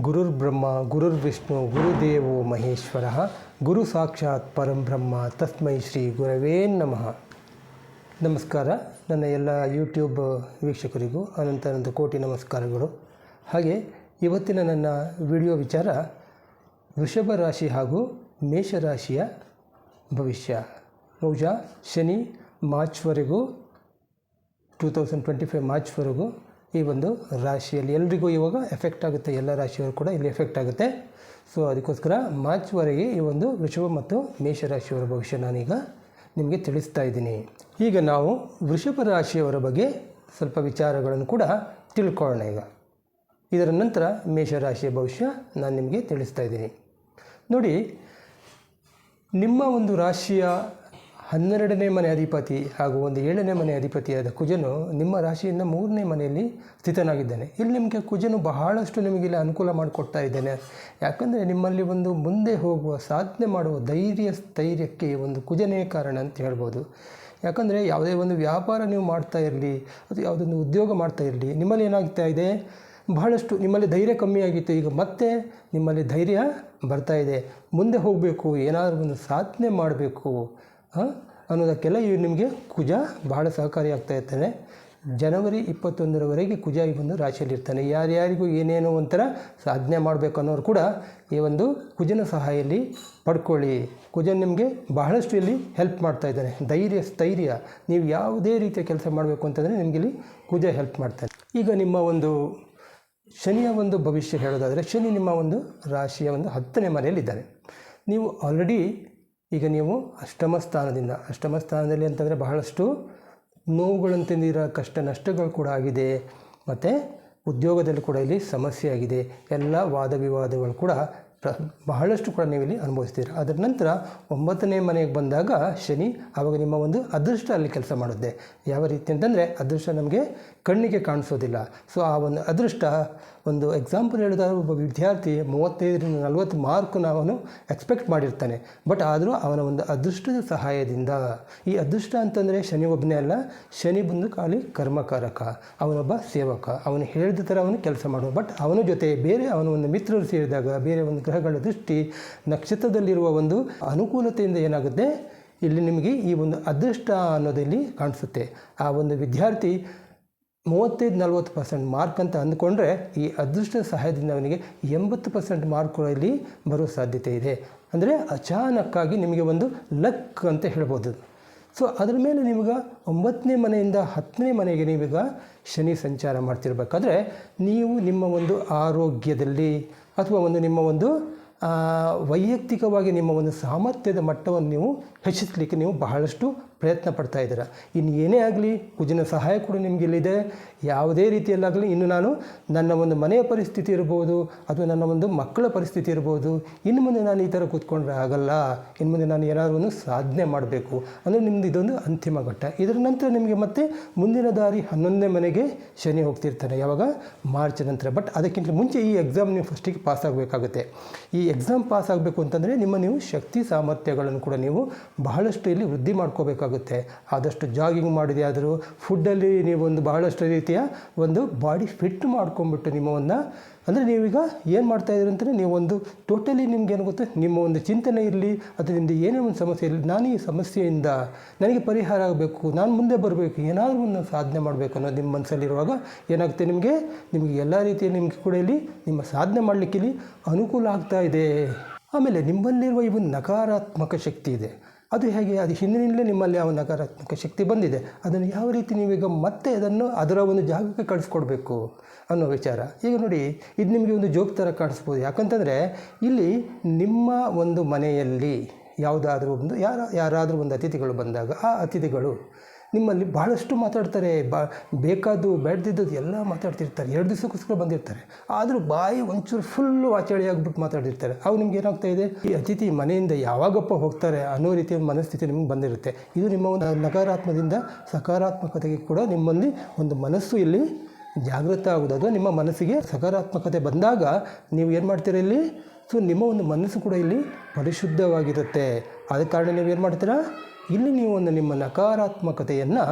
ಗುರುರ್ಬ್ರಹ್ಮ ಗುರುರ್ವಿಷ್ಣು ಗುರುದೇವೋ ಮಹೇಶ್ವರ, ಗುರು ಸಾಕ್ಷಾತ್ ಪರಂ ಬ್ರಹ್ಮ, ತಸ್ಮೈ ಶ್ರೀ ಗುರವೇ ನಮಃ. ನಮಸ್ಕಾರ. ನನ್ನ ಎಲ್ಲ ಯೂಟ್ಯೂಬ್ ವೀಕ್ಷಕರಿಗೂ ಅನಂತ ಕೋಟಿ ನಮಸ್ಕಾರಗಳು. ಹಾಗೆ ಇವತ್ತಿನ ನನ್ನ ವಿಡಿಯೋ ವಿಚಾರ ವೃಷಭ ರಾಶಿ ಹಾಗೂ ಮೇಷರಾಶಿಯ ಭವಿಷ್ಯ. ಬಹುಶಃ ಶನಿ ಮಾರ್ಚ್ವರೆಗೂ ಟೂ ತೌಸಂಡ್ ಟ್ವೆಂಟಿ ಫೈವ್ ಮಾರ್ಚ್ವರೆಗೂ ಈ ಒಂದು ರಾಶಿಯಲ್ಲಿ ಎಲ್ರಿಗೂ ಇವಾಗ ಎಫೆಕ್ಟ್ ಆಗುತ್ತೆ. ಎಲ್ಲ ರಾಶಿಯವರು ಕೂಡ ಇಲ್ಲಿ ಎಫೆಕ್ಟ್ ಆಗುತ್ತೆ. ಸೊ ಅದಕ್ಕೋಸ್ಕರ ಮಾರ್ಚ್ವರೆಗೆ ಈ ಒಂದು ವೃಷಭ ಮತ್ತು ಮೇಷರಾಶಿಯವರ ಭವಿಷ್ಯ ನಾನೀಗ ನಿಮಗೆ ತಿಳಿಸ್ತಾ ಇದ್ದೀನಿ. ಈಗ ನಾವು ವೃಷಭ ರಾಶಿಯವರ ಬಗ್ಗೆ ಸ್ವಲ್ಪ ವಿಚಾರಗಳನ್ನು ಕೂಡ ತಿಳ್ಕೊಳ್ಳೋಣ ಈಗ. ಇದರ ನಂತರ ಮೇಷರಾಶಿಯ ಭವಿಷ್ಯ ನಾನು ನಿಮಗೆ ತಿಳಿಸ್ತಾ ಇದ್ದೀನಿ. ನೋಡಿ, ನಿಮ್ಮ ಒಂದು ರಾಶಿಯ ಹನ್ನೆರಡನೇ ಮನೆ ಅಧಿಪತಿ ಹಾಗೂ ಒಂದು ಏಳನೇ ಮನೆ ಅಧಿಪತಿಯಾದ ಕುಜನು ನಿಮ್ಮ ರಾಶಿಯಿಂದ ಮೂರನೇ ಮನೆಯಲ್ಲಿ ಸ್ಥಿತನಾಗಿದ್ದಾನೆ. ಇಲ್ಲಿ ನಿಮಗೆ ಕುಜನು ಬಹಳಷ್ಟು ನಿಮಗೆ ಇಲ್ಲಿ ಅನುಕೂಲ ಮಾಡಿಕೊಡ್ತಾ ಇದ್ದಾನೆ. ಯಾಕಂದರೆ ನಿಮ್ಮಲ್ಲಿ ಒಂದು ಮುಂದೆ ಹೋಗುವ, ಸಾಧನೆ ಮಾಡುವ ಧೈರ್ಯ, ಸ್ಥೈರ್ಯಕ್ಕೆ ಒಂದು ಕುಜನೇ ಕಾರಣ ಅಂತ ಹೇಳ್ಬೋದು. ಯಾಕಂದರೆ ಯಾವುದೇ ಒಂದು ವ್ಯಾಪಾರ ನೀವು ಮಾಡ್ತಾ ಇರಲಿ ಅಥವಾ ಯಾವುದೊಂದು ಉದ್ಯೋಗ ಮಾಡ್ತಾ ಇರಲಿ, ನಿಮ್ಮಲ್ಲಿ ಏನಾಗ್ತಾ ಇದೆ? ಬಹಳಷ್ಟು ನಿಮ್ಮಲ್ಲಿ ಧೈರ್ಯ ಕಮ್ಮಿ ಆಗಿತ್ತು. ಈಗ ಮತ್ತೆ ನಿಮ್ಮಲ್ಲಿ ಧೈರ್ಯ ಬರ್ತಾ ಇದೆ. ಮುಂದೆ ಹೋಗಬೇಕು, ಏನಾದರೂ ಒಂದು ಸಾಧನೆ ಮಾಡಬೇಕು. ಅನ್ನೋದಕ್ಕೆಲ್ಲ ಇವು ನಿಮಗೆ ಕುಜ ಬಹಳ ಸಹಕಾರಿಯಾಗ್ತಾ ಇರ್ತಾನೆ. ಜನವರಿ ಇಪ್ಪತ್ತೊಂದರವರೆಗೆ ಕುಜ ಈ ಒಂದು ರಾಶಿಯಲ್ಲಿರ್ತಾನೆ ಯಾರ್ಯಾರಿಗೂ ಏನೇನೋ ಒಂಥರ ಸಾಧನೆ ಮಾಡಬೇಕು ಅನ್ನೋರು ಕೂಡ ಈ ಒಂದು ಕುಜನ ಸಹಾಯಲ್ಲಿ ಪಡ್ಕೊಳ್ಳಿ. ಕುಜ ನಿಮಗೆ ಬಹಳಷ್ಟು ಇಲ್ಲಿ ಹೆಲ್ಪ್ ಮಾಡ್ತಾ ಇದ್ದಾನೆ. ಧೈರ್ಯ, ಸ್ಥೈರ್ಯ. ನೀವು ಯಾವುದೇ ರೀತಿಯ ಕೆಲಸ ಮಾಡಬೇಕು ಅಂತಂದರೆ ನಿಮಗೆ ಇಲ್ಲಿ ಕುಜ ಹೆಲ್ಪ್ ಮಾಡ್ತಾನೆ ಈಗ ನಿಮ್ಮ ಒಂದು ಶನಿಯ ಒಂದು ಭವಿಷ್ಯ ಹೇಳೋದಾದರೆ, ಶನಿ ನಿಮ್ಮ ಒಂದು ರಾಶಿಯ ಒಂದು ಹತ್ತನೇ ಮನೆಯಲ್ಲಿದ್ದಾನೆ. ನೀವು ಆಲ್ರೆಡಿ ಈಗ ನೀವು ಅಷ್ಟಮ ಸ್ಥಾನದಿಂದ, ಅಷ್ಟಮ ಸ್ಥಾನದಲ್ಲಿ ಅಂತಂದರೆ ಬಹಳಷ್ಟು ನೋವುಗಳನ್ನು ತಿಂದಿರೋ ಕಷ್ಟ ನಷ್ಟಗಳು ಕೂಡ ಆಗಿದೆ. ಮತ್ತು ಉದ್ಯೋಗದಲ್ಲಿ ಕೂಡ ಇಲ್ಲಿ ಸಮಸ್ಯೆ ಆಗಿದೆ. ಎಲ್ಲ ವಾದ ವಿವಾದಗಳು ಕೂಡ ಬಹಳಷ್ಟು ಕೂಡ ನೀವು ಇಲ್ಲಿ ಅನುಭವಿಸ್ತೀರ. ಅದರ ನಂತರ ಒಂಬತ್ತನೇ ಮನೆಗೆ ಬಂದಾಗ ಶನಿ ಆವಾಗ ನಿಮ್ಮ ಒಂದು ಅದೃಷ್ಟ ಅಲ್ಲಿ ಕೆಲಸ ಮಾಡುತ್ತೆ. ಯಾವ ರೀತಿ ಅಂತಂದರೆ ಅದೃಷ್ಟ ನಮಗೆ ಕಣ್ಣಿಗೆ ಕಾಣಿಸೋದಿಲ್ಲ. ಸೊ ಆ ಒಂದು ಅದೃಷ್ಟ, ಒಂದು ಎಕ್ಸಾಂಪಲ್ ಹೇಳಿದಾಗ ಒಬ್ಬ ವಿದ್ಯಾರ್ಥಿ ಮೂವತ್ತೈದರಿಂದ ನಲವತ್ತು ಮಾರ್ಕ್ನ ಅವನು ಎಕ್ಸ್ಪೆಕ್ಟ್ ಮಾಡಿರ್ತಾನೆ. ಬಟ್ ಆದರೂ ಅವನ ಒಂದು ಅದೃಷ್ಟದ ಸಹಾಯದಿಂದ, ಈ ಅದೃಷ್ಟ ಅಂತಂದರೆ ಶನಿ ಒಬ್ಬನೇ ಅಲ್ಲ, ಶನಿ ಬಂದು ಖಾಲಿ ಕರ್ಮಕಾರಕ, ಅವನೊಬ್ಬ ಸೇವಕ, ಅವನು ಹೇಳಿದ ಥರ ಅವನು ಕೆಲಸ ಮಾಡುವ. ಬಟ್ ಅವನ ಜೊತೆ ಬೇರೆ ಅವನ ಒಂದು ಮಿತ್ರರು ಸೇರಿದಾಗ, ಬೇರೆ ಒಂದು ಗ್ರಹಗಳ ದೃಷ್ಟಿ, ನಕ್ಷತ್ರದಲ್ಲಿರುವ ಒಂದು ಅನುಕೂಲತೆಯಿಂದ ಏನಾಗುತ್ತೆ? ಇಲ್ಲಿ ನಿಮಗೆ ಈ ಒಂದು ಅದೃಷ್ಟ ಅನ್ನೋದಲ್ಲಿ ಕಾಣಿಸುತ್ತೆ. ಆ ಒಂದು ವಿದ್ಯಾರ್ಥಿ ಮೂವತ್ತೈದು ನಲ್ವತ್ತು ಪರ್ಸೆಂಟ್ ಮಾರ್ಕ್ ಅಂತ ಅಂದ್ಕೊಂಡ್ರೆ ಈ ಅದೃಷ್ಟ ಸಹಾಯದಿಂದ ಅವನಿಗೆ ಎಂಬತ್ತು ಪರ್ಸೆಂಟ್ ಮಾರ್ಕ್ಗಳಲ್ಲಿ ಬರೋ ಸಾಧ್ಯತೆ ಇದೆ. ಅಂದರೆ ಅಚಾನಕ್ಕಾಗಿ ನಿಮಗೆ ಒಂದು ಲಕ್ ಅಂತ ಹೇಳ್ಬೋದು. ಸೊ ಅದರ ಮೇಲೆ ನಿಮಗೆ ಒಂಬತ್ತನೇ ಮನೆಯಿಂದ ಹತ್ತನೇ ಮನೆಗೆ ನೀವೀಗ ಶನಿ ಸಂಚಾರ ಮಾಡ್ತಿರ್ಬೇಕಾದ್ರೆ ನೀವು ನಿಮ್ಮ ಒಂದು ಆರೋಗ್ಯದಲ್ಲಿ ಅಥವಾ ಒಂದು ನಿಮ್ಮ ಒಂದು ವೈಯಕ್ತಿಕವಾಗಿ ನಿಮ್ಮ ಒಂದು ಸಾಮರ್ಥ್ಯದ ಮಟ್ಟವನ್ನು ನೀವು ಹೆಚ್ಚಿಸಲಿಕ್ಕೆ ನೀವು ಬಹಳಷ್ಟು ಪ್ರಯತ್ನ ಪಡ್ತಾ ಇದ್ದೀರಾ? ಇನ್ನು ಏನೇ ಆಗಲಿ ಕುಜಿನ ಸಹಾಯ ಕೂಡ ನಿಮಗೆ ಇಲ್ಲಿದೆ ಯಾವುದೇ ರೀತಿಯಲ್ಲಾಗಲಿ ಇನ್ನು ನಾನು ನನ್ನ ಒಂದು ಮನೆಯ ಪರಿಸ್ಥಿತಿ ಇರ್ಬೋದು, ಅಥವಾ ನನ್ನ ಒಂದು ಮಕ್ಕಳ ಪರಿಸ್ಥಿತಿ ಇರ್ಬೋದು, ಇನ್ನು ಮುಂದೆ ನಾನು ಈ ಥರ ಕೂತ್ಕೊಂಡ್ರೆ ಆಗಲ್ಲ. ಇನ್ನು ಮುಂದೆ ನಾನು ಏನಾದರೂ ಒಂದು ಸಾಧನೆ ಮಾಡಬೇಕು. ಅಂದರೆ ನಿಮ್ಮದು ಇದೊಂದು ಅಂತಿಮ ಘಟ್ಟ. ಇದರ ನಂತರ ನಿಮಗೆ ಮತ್ತೆ ಮುಂದಿನ ದಾರಿ ಹನ್ನೊಂದನೇ ಮನೆಗೆ ಶನಿ ಹೋಗ್ತಿರ್ತಾನೆ, ಯಾವಾಗ? ಮಾರ್ಚ್ ನಂತರ. ಬಟ್ ಅದಕ್ಕಿಂತ ಮುಂಚೆ ಈ ಎಕ್ಸಾಮ್ ನೀವು ಫಸ್ಟಿಗೆ ಪಾಸ್ ಆಗಬೇಕಾಗುತ್ತೆ. ಈ ಎಕ್ಸಾಮ್ ಪಾಸ್ ಆಗಬೇಕು ಅಂತಂದರೆ ನಿಮ್ಮ ನೀವು ಶಕ್ತಿ ಸಾಮರ್ಥ್ಯಗಳನ್ನು ಕೂಡ ನೀವು ಬಹಳಷ್ಟು ಇಲ್ಲಿ ವೃದ್ಧಿ ಮಾಡ್ಕೋಬೇಕಾಗುತ್ತೆ. ಆದಷ್ಟು ಜಾಗಿಂಗ್ ಮಾಡಿದೆ ಆದರೂ ಫುಡ್ಡಲ್ಲಿ ನೀವು ಒಂದು ಬಹಳಷ್ಟು ರೀತಿಯ ಒಂದು ಬಾಡಿ ಫಿಟ್ ಮಾಡ್ಕೊಂಬಿಟ್ಟು ನಿಮ್ಮವನ್ನು, ಅಂದರೆ ನೀವೀಗ ಏನು ಮಾಡ್ತಾ ಇದ್ದೀರಿ ಅಂತಂದರೆ ನೀವೊಂದು ಟೋಟಲಿ ನಿಮ್ಗೆ ಏನು ಗೊತ್ತಾ? ನಿಮ್ಮ ಒಂದು ಚಿಂತನೆ ಇರಲಿ, ಅಥವಾ ನಿಮ್ಮದು ಏನೇ ಒಂದು ಸಮಸ್ಯೆ ಇರಲಿ, ನಾನು ಈ ಸಮಸ್ಯೆಯಿಂದ ನನಗೆ ಪರಿಹಾರ ಆಗಬೇಕು, ನಾನು ಮುಂದೆ ಬರಬೇಕು, ಏನಾದರೂ ಒಂದು ಸಾಧನೆ ಮಾಡಬೇಕು ಅನ್ನೋದು ನಿಮ್ಮ ಮನಸ್ಸಲ್ಲಿರುವಾಗ ಏನಾಗುತ್ತೆ ನಿಮಗೆ? ನಿಮಗೆ ಎಲ್ಲ ರೀತಿಯ ನಿಮಗೆ ಕೂಡ ಇಲ್ಲಿ ನಿಮ್ಮ ಸಾಧನೆ ಮಾಡಲಿಕ್ಕೆ ಇಲ್ಲಿ ಅನುಕೂಲ ಆಗ್ತಾ ಇದೆ. ಆಮೇಲೆ ನಿಮ್ಮಲ್ಲಿರುವ ಈ ಒಂದು ನಕಾರಾತ್ಮಕ ಶಕ್ತಿ ಇದೆ. ಅದು ಹೇಗೆ? ಅದು ಹಿಂದಿನಿಂದಲೇ ನಿಮ್ಮಲ್ಲಿ ಆ ನಕಾರಾತ್ಮಕ ಶಕ್ತಿ ಬಂದಿದೆ. ಅದನ್ನು ಯಾವ ರೀತಿ ನೀವೀಗ ಮತ್ತೆ ಅದನ್ನು ಅದರ ಒಂದು ಜಾಗಕ್ಕೆ ಕಳಿಸ್ಕೊಡ್ಬೇಕು ಅನ್ನೋ ವಿಚಾರ. ಈಗ ನೋಡಿ, ಇದು ನಿಮಗೆ ಒಂದು ಜೋಕ್ ಥರ ಕಾಣಿಸ್ಬೋದು. ಯಾಕಂತಂದರೆ, ಇಲ್ಲಿ ನಿಮ್ಮ ಒಂದು ಮನೆಯಲ್ಲಿ ಯಾವುದಾದ್ರೂ ಒಂದು, ಯಾರ, ಯಾರಾದರೂ ಒಂದು ಅತಿಥಿಗಳು ಬಂದಾಗ, ಆ ಅತಿಥಿಗಳು ನಿಮ್ಮಲ್ಲಿ ಭಾಳಷ್ಟು ಮಾತಾಡ್ತಾರೆ, ಬಾ, ಬೇಕಾದ್ದು, ಬೇಡದಿದ್ದದ್ದು ಎಲ್ಲ ಮಾತಾಡ್ತಿರ್ತಾರೆ, ಎರಡು ದಿವಸಕ್ಕೋಸ್ಕರ ಬಂದಿರ್ತಾರೆ. ಆದರೂ ಬಾಯಿ ಒಂಚೂರು ಫುಲ್ಲು ವಾಚಾಳಿ ಆಗಿಬಿಟ್ಟು ಮಾತಾಡಿರ್ತಾರೆ ಅವು ನಿಮ್ಗೆ ಏನಾಗ್ತಾ ಇದೆ? ಈ ಅತಿಥಿ ಮನೆಯಿಂದ ಯಾವಾಗಪ್ಪ ಹೋಗ್ತಾರೆ ಅನ್ನೋ ರೀತಿಯ ಮನಸ್ಥಿತಿ ನಿಮ್ಗೆ ಬಂದಿರುತ್ತೆ. ಇದು ನಿಮ್ಮ ಒಂದು ನಕಾರಾತ್ಮದಿಂದ ಸಕಾರಾತ್ಮಕತೆಗೆ ಕೂಡ ನಿಮ್ಮಲ್ಲಿ ಒಂದು ಮನಸ್ಸು ಇಲ್ಲಿ ಜಾಗೃತ ಆಗೋದು ಅಥವಾ ನಿಮ್ಮ ಮನಸ್ಸಿಗೆ ಸಕಾರಾತ್ಮಕತೆ ಬಂದಾಗ ನೀವು ಏನು ಮಾಡ್ತೀರ ಇಲ್ಲಿ? ಸೊ, ನಿಮ್ಮ ಒಂದು ಮನಸ್ಸು ಕೂಡ ಇಲ್ಲಿ ಪರಿಶುದ್ಧವಾಗಿರುತ್ತೆ. ಆದ ಕಾರಣ ನೀವು ಏನು ಮಾಡ್ತೀರಾ? ಇಲ್ಲಿ ನೀವು ಒಂದು ನಿಮ್ಮ ನಕಾರಾತ್ಮಕತೆಯನ್ನು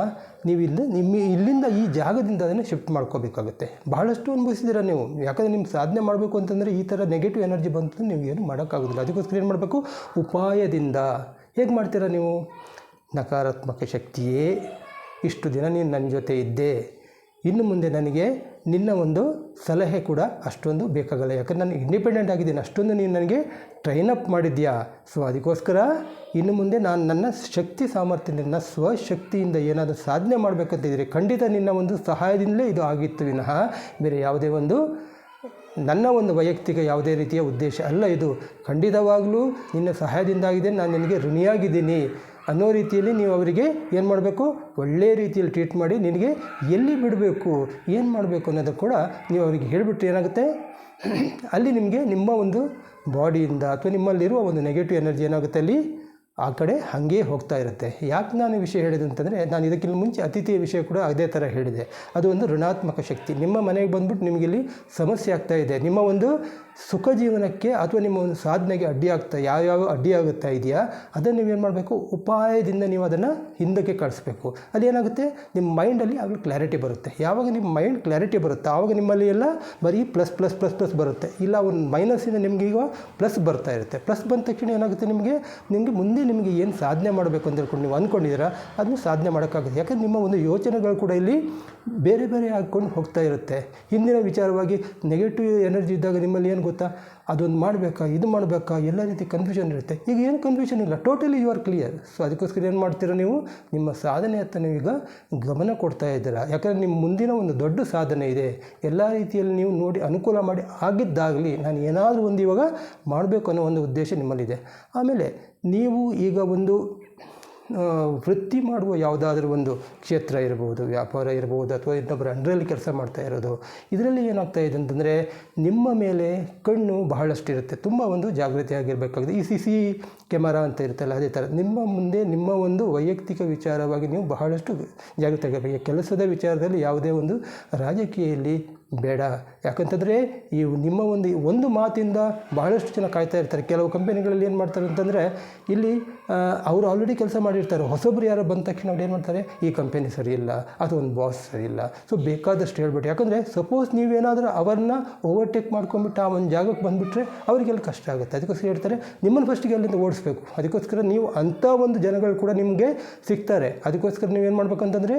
ನೀವು ಇಲ್ಲಿ ನಿಮ್ಮ ಇಲ್ಲಿಂದ ಈ ಜಾಗದಿಂದ ಅದನ್ನು ಶಿಫ್ಟ್ ಮಾಡ್ಕೋಬೇಕಾಗುತ್ತೆ. ಬಹಳಷ್ಟು ಅನುಭವಿಸಿದಿರ ನೀವು? ಯಾಕಂದರೆ ನಿಮ್ಮ ಸಾಧನೆ ಮಾಡಬೇಕು ಅಂತಂದರೆ ಈ ಥರ ನೆಗೆಟಿವ್ ಎನರ್ಜಿ ಬಂತು ನೀವು ಏನು ಮಾಡೋಕ್ಕಾಗೋದಿಲ್ಲ. ಅದಕ್ಕೋಸ್ಕರ ಏನು ಮಾಡಬೇಕು? ಉಪಾಯದಿಂದ. ಹೇಗೆ ಮಾಡ್ತೀರಾ ನೀವು? ನಕಾರಾತ್ಮಕ ಶಕ್ತಿಯೇ ಇಷ್ಟು ದಿನ ನೀನು ನನ್ನ ಜೊತೆ ಇದ್ದೆ. ಇನ್ನು ಮುಂದೆ ನನಗೆ ನಿನ್ನ ಒಂದು ಸಲಹೆ ಕೂಡ ಅಷ್ಟೊಂದು ಬೇಕಾಗಲ್ಲ. ಯಾಕಂದ್ರೆ ನಾನು ಇಂಡಿಪೆಂಡೆಂಟ್ ಆಗಿದ್ದೀನಿ. ಅಷ್ಟೊಂದು ನೀನು ನನಗೆ ಟ್ರೈನ್ ಅಪ್ ಮಾಡಿದ್ಯಾ ಸೊ ಅದಕ್ಕೋಸ್ಕರ ಇನ್ನು ಮುಂದೆ ನಾನು ನನ್ನ ಶಕ್ತಿ ಸಾಮರ್ಥ್ಯದಿಂದ ಸ್ವಶಕ್ತಿಯಿಂದ ಏನಾದರೂ ಸಾಧನೆ ಮಾಡಬೇಕಂತಿದ್ರೆ ಖಂಡಿತ ನಿನ್ನ ಒಂದು ಸಹಾಯದಿಂದಲೇ ಇದು ಆಗಿತ್ತು ವಿನಃ. ಬೇರೆ ಯಾವುದೇ ಒಂದು, ನನ್ನ ಒಂದು ವೈಯಕ್ತಿಕ ಯಾವುದೇ ರೀತಿಯ ಉದ್ದೇಶ ಅಲ್ಲ ಇದು. ಖಂಡಿತವಾಗಲೂ ನಿನ್ನ ಸಹಾಯದಿಂದಾಗಿದೆ ನಾನು ನಿನಗೆ ಋಣಿಯಾಗಿದ್ದೀನಿ. ಅನ್ನೋ ರೀತಿಯಲ್ಲಿ ನೀವು ಅವರಿಗೆ ಏನು ಮಾಡಬೇಕು? ಒಳ್ಳೆಯ ರೀತಿಯಲ್ಲಿ ಟ್ರೀಟ್ ಮಾಡಿ ನಿನಗೆ ಎಲ್ಲಿ ಬಿಡಬೇಕು? ಏನು ಮಾಡಬೇಕು ಅನ್ನೋದು ಕೂಡ ನೀವು ಅವರಿಗೆ ಹೇಳಿಬಿಟ್ರೆ ಏನಾಗುತ್ತೆ? ಅಲ್ಲಿ ನಿಮಗೆ ನಿಮ್ಮ ಒಂದು ಬಾಡಿಯಿಂದ ಅಥವಾ ನಿಮ್ಮಲ್ಲಿರುವ ಒಂದು ನೆಗೆಟಿವ್ ಎನರ್ಜಿ ಏನಾಗುತ್ತೆ ಅಲ್ಲಿ? ಆ ಕಡೆ ಹಾಗೇ ಹೋಗ್ತಾ ಇರುತ್ತೆ. ಯಾಕೆ ನಾನು ವಿಷಯ ಹೇಳಿದೆ ಅಂತಂದರೆ, ನಾನು ಇದಕ್ಕಿಂತ ಮುಂಚೆ ಅತಿಥಿಯ ವಿಷಯ ಕೂಡ ಅದೇ ಥರ ಹೇಳಿದೆ. ಅದು ಒಂದು ಋಣಾತ್ಮಕ ಶಕ್ತಿ. ನಿಮ್ಮ ಮನೆಗೆ ಬಂದ್ಬಿಟ್ಟು ನಿಮಗೆ ಇಲ್ಲಿ ಸಮಸ್ಯೆ ಆಗ್ತಾ ಇದೆ. ನಿಮ್ಮ ಒಂದು ಸುಖ ಜೀವನಕ್ಕೆ ಅಥವಾ ನಿಮ್ಮ ಒಂದು ಸಾಧನೆಗೆ ಅಡ್ಡಿ ಆಗ್ತಾ, ಯಾವ್ಯಾವ ಅಡ್ಡಿ ಆಗುತ್ತಾ ಇದೆಯಾ, ಅದನ್ನು ನೀವೇನು ಮಾಡಬೇಕು? ಉಪಾಯದಿಂದ ನೀವು ಅದನ್ನು ಹಿಂದಕ್ಕೆ ಕಳಿಸ್ಬೇಕು. ಅಲ್ಲಿ ಏನಾಗುತ್ತೆ? ನಿಮ್ಮ ಮೈಂಡಲ್ಲಿ ಆಗಲೂ ಕ್ಲಾರಿಟಿ ಬರುತ್ತೆ. ಯಾವಾಗ ನಿಮ್ಮ ಮೈಂಡ್ ಕ್ಲಾರಿಟಿ ಬರುತ್ತೆ ಆವಾಗ ನಿಮ್ಮಲ್ಲಿ ಎಲ್ಲ ಬರೀ ಪ್ಲಸ್ ಪ್ಲಸ್ ಪ್ಲಸ್ ಪ್ಲಸ್ ಬರುತ್ತೆ. ಇಲ್ಲ, ಒಂದು ಮೈನಸ್ಸಿಂದ ನಿಮಗೆ ಈಗ ಪ್ಲಸ್ ಬರ್ತಾ ಇರುತ್ತೆ. ಪ್ಲಸ್ ಬಂದ ತಕ್ಷಣ ಏನಾಗುತ್ತೆ ನಿಮಗೆ? ನಿಮಗೆ ಮುಂದೆ ನಿಮಗೆ ಏನು ಸಾಧನೆ ಮಾಡಬೇಕು ಅಂತ ಹೇಳ್ಕೊಂಡು ನೀವು ಅಂದ್ಕೊಂಡಿದ್ದೀರಾ, ಅದನ್ನು ಸಾಧನೆ ಮಾಡೋಕ್ಕಾಗುತ್ತೆ. ಯಾಕಂದ್ರೆ ನಿಮ್ಮ ಒಂದು ಯೋಚನೆಗಳು ಕೂಡ ಇಲ್ಲಿ ಬೇರೆ ಬೇರೆ ಹಾಕ್ಕೊಂಡು ಹೋಗ್ತಾ ಇರುತ್ತೆ. ಹಿಂದಿನ ವಿಚಾರವಾಗಿ ನೆಗೆಟಿವ್ ಎನರ್ಜಿ ಇದ್ದಾಗ ನಿಮ್ಮಲ್ಲಿ ಏನು ಗೊತ್ತಾ? ಅದೊಂದು ಮಾಡಬೇಕಾ, ಇದು ಮಾಡಬೇಕಾ, ಎಲ್ಲ ರೀತಿ ಕನ್ಫ್ಯೂಷನ್ ಇರುತ್ತೆ. ಈಗ ಏನು ಕನ್ಫ್ಯೂಷನ್ ಇಲ್ಲ? Totally you are clear so ಅದಕ್ಕೋಸ್ಕರ ಏನು ಮಾಡ್ತೀರಾ ನೀವು? ನಿಮ್ಮ ಸಾಧನೆ ಹತ್ತ ನೀವೀಗ ಗಮನ ಕೊಡ್ತಾ ಇದ್ದೀರಾ. ಯಾಕಂದರೆ ನಿಮ್ಮ ಮುಂದಿನ ಒಂದು ದೊಡ್ಡ ಸಾಧನೆ ಇದೆ. ಎಲ್ಲ ರೀತಿಯಲ್ಲಿ ನೀವು ನೋಡಿ ಅನುಕೂಲ ಮಾಡಿ ಆಗಿದ್ದಾಗಲಿ ನಾನು ಏನಾದರೂ ಒಂದು ಇವಾಗ ಮಾಡಬೇಕು ಅನ್ನೋ ಒಂದು ಉದ್ದೇಶ ನಿಮ್ಮಲ್ಲಿದೆ. ಆಮೇಲೆ ನೀವು ಈಗ ಒಂದು ವೃತ್ತಿ ಮಾಡುವ ಯಾವುದಾದ್ರೂ ಒಂದು ಕ್ಷೇತ್ರ ಇರ್ಬೋದು, ವ್ಯಾಪಾರ ಇರ್ಬೋದು, ಅಥವಾ ಇನ್ನೊಬ್ಬರ ಅಂಡ್ರಲ್ಲಿ ಕೆಲಸ ಮಾಡ್ತಾ ಇರೋದು, ಇದರಲ್ಲಿ ಏನಾಗ್ತಾ ಇದೆ ಅಂತಂದರೆ ನಿಮ್ಮ ಮೇಲೆ ಕಣ್ಣು ಬಹಳಷ್ಟು ಇರುತ್ತೆ ತುಂಬ ಒಂದು ಜಾಗೃತಿಯಾಗಿರಬೇಕಾಗಿದೆ ಈ ಸಿ ಸಿ ಕ್ಯಾಮರಾ ಅಂತ ಇರುತ್ತಲ್ಲ, ಅದೇ ಥರ. ನಿಮ್ಮ ಮುಂದೆ ನಿಮ್ಮ ಒಂದು ವೈಯಕ್ತಿಕ ವಿಚಾರವಾಗಿ ನೀವು ಬಹಳಷ್ಟು ಜಾಗೃತಿಯಾಗಿರಬೇಕು ಕೆಲಸದ ವಿಚಾರದಲ್ಲಿ ಯಾವುದೇ ಒಂದು ರಾಜಕೀಯಲ್ಲಿ ಬೇಡ. ಯಾಕಂತಂದರೆ ಈ ನಿಮ್ಮ ಒಂದು ಒಂದು ಮಾತಿಂದ ಬಹಳಷ್ಟು ಜನ ಕಾಯ್ತಾ ಇರ್ತಾರೆ. ಕೆಲವು ಕಂಪನಿಗಳಲ್ಲಿ ಏನು ಮಾಡ್ತಾರೆ ಅಂತಂದರೆ, ಇಲ್ಲಿ ಅವರು ಆಲ್ರೆಡಿ ಕೆಲಸ ಮಾಡಿರ್ತಾರೆ. ಹೊಸೊಬ್ರು ಯಾರೋ ಬಂದ ತಕ್ಷಣ ಅವ್ರು ಏನು ಮಾಡ್ತಾರೆ? ಈ ಕಂಪನಿ ಸರಿ ಇಲ್ಲ ಅಥವಾ ಒಂದು ಬಾಸ್ ಸರಿ ಇಲ್ಲ. ಸೊ ಬೇಕಾದಷ್ಟು ಹೇಳ್ಬಿಟ್ಟು, ಯಾಕಂದರೆ ಸಪೋಸ್ ನೀವೇನಾದರೂ ಅವ್ರನ್ನ ಓವರ್ಟೇಕ್ ಮಾಡ್ಕೊಂಬಿಟ್ಟು ಆ ಒಂದು ಜಾಗಕ್ಕೆ ಬಂದುಬಿಟ್ರೆ ಅವರಿಗೆಲ್ಲ ಕಷ್ಟ ಆಗುತ್ತೆ. ಅದಕ್ಕೋಸ್ಕರ ಹೇಳ್ತಾರೆ, ನಿಮ್ಮನ್ನು ಫಸ್ಟಿಗೆ ಅಲ್ಲಿಂದ ಓಡಿಸ್ಬೇಕು. ಅದಕ್ಕೋಸ್ಕರ ನೀವು ಅಂಥ ಒಂದು ಜನಗಳು ಕೂಡ ನಿಮಗೆ ಸಿಗ್ತಾರೆ. ಅದಕ್ಕೋಸ್ಕರ ನೀವೇನು ಮಾಡ್ಬೇಕಂತಂದರೆ,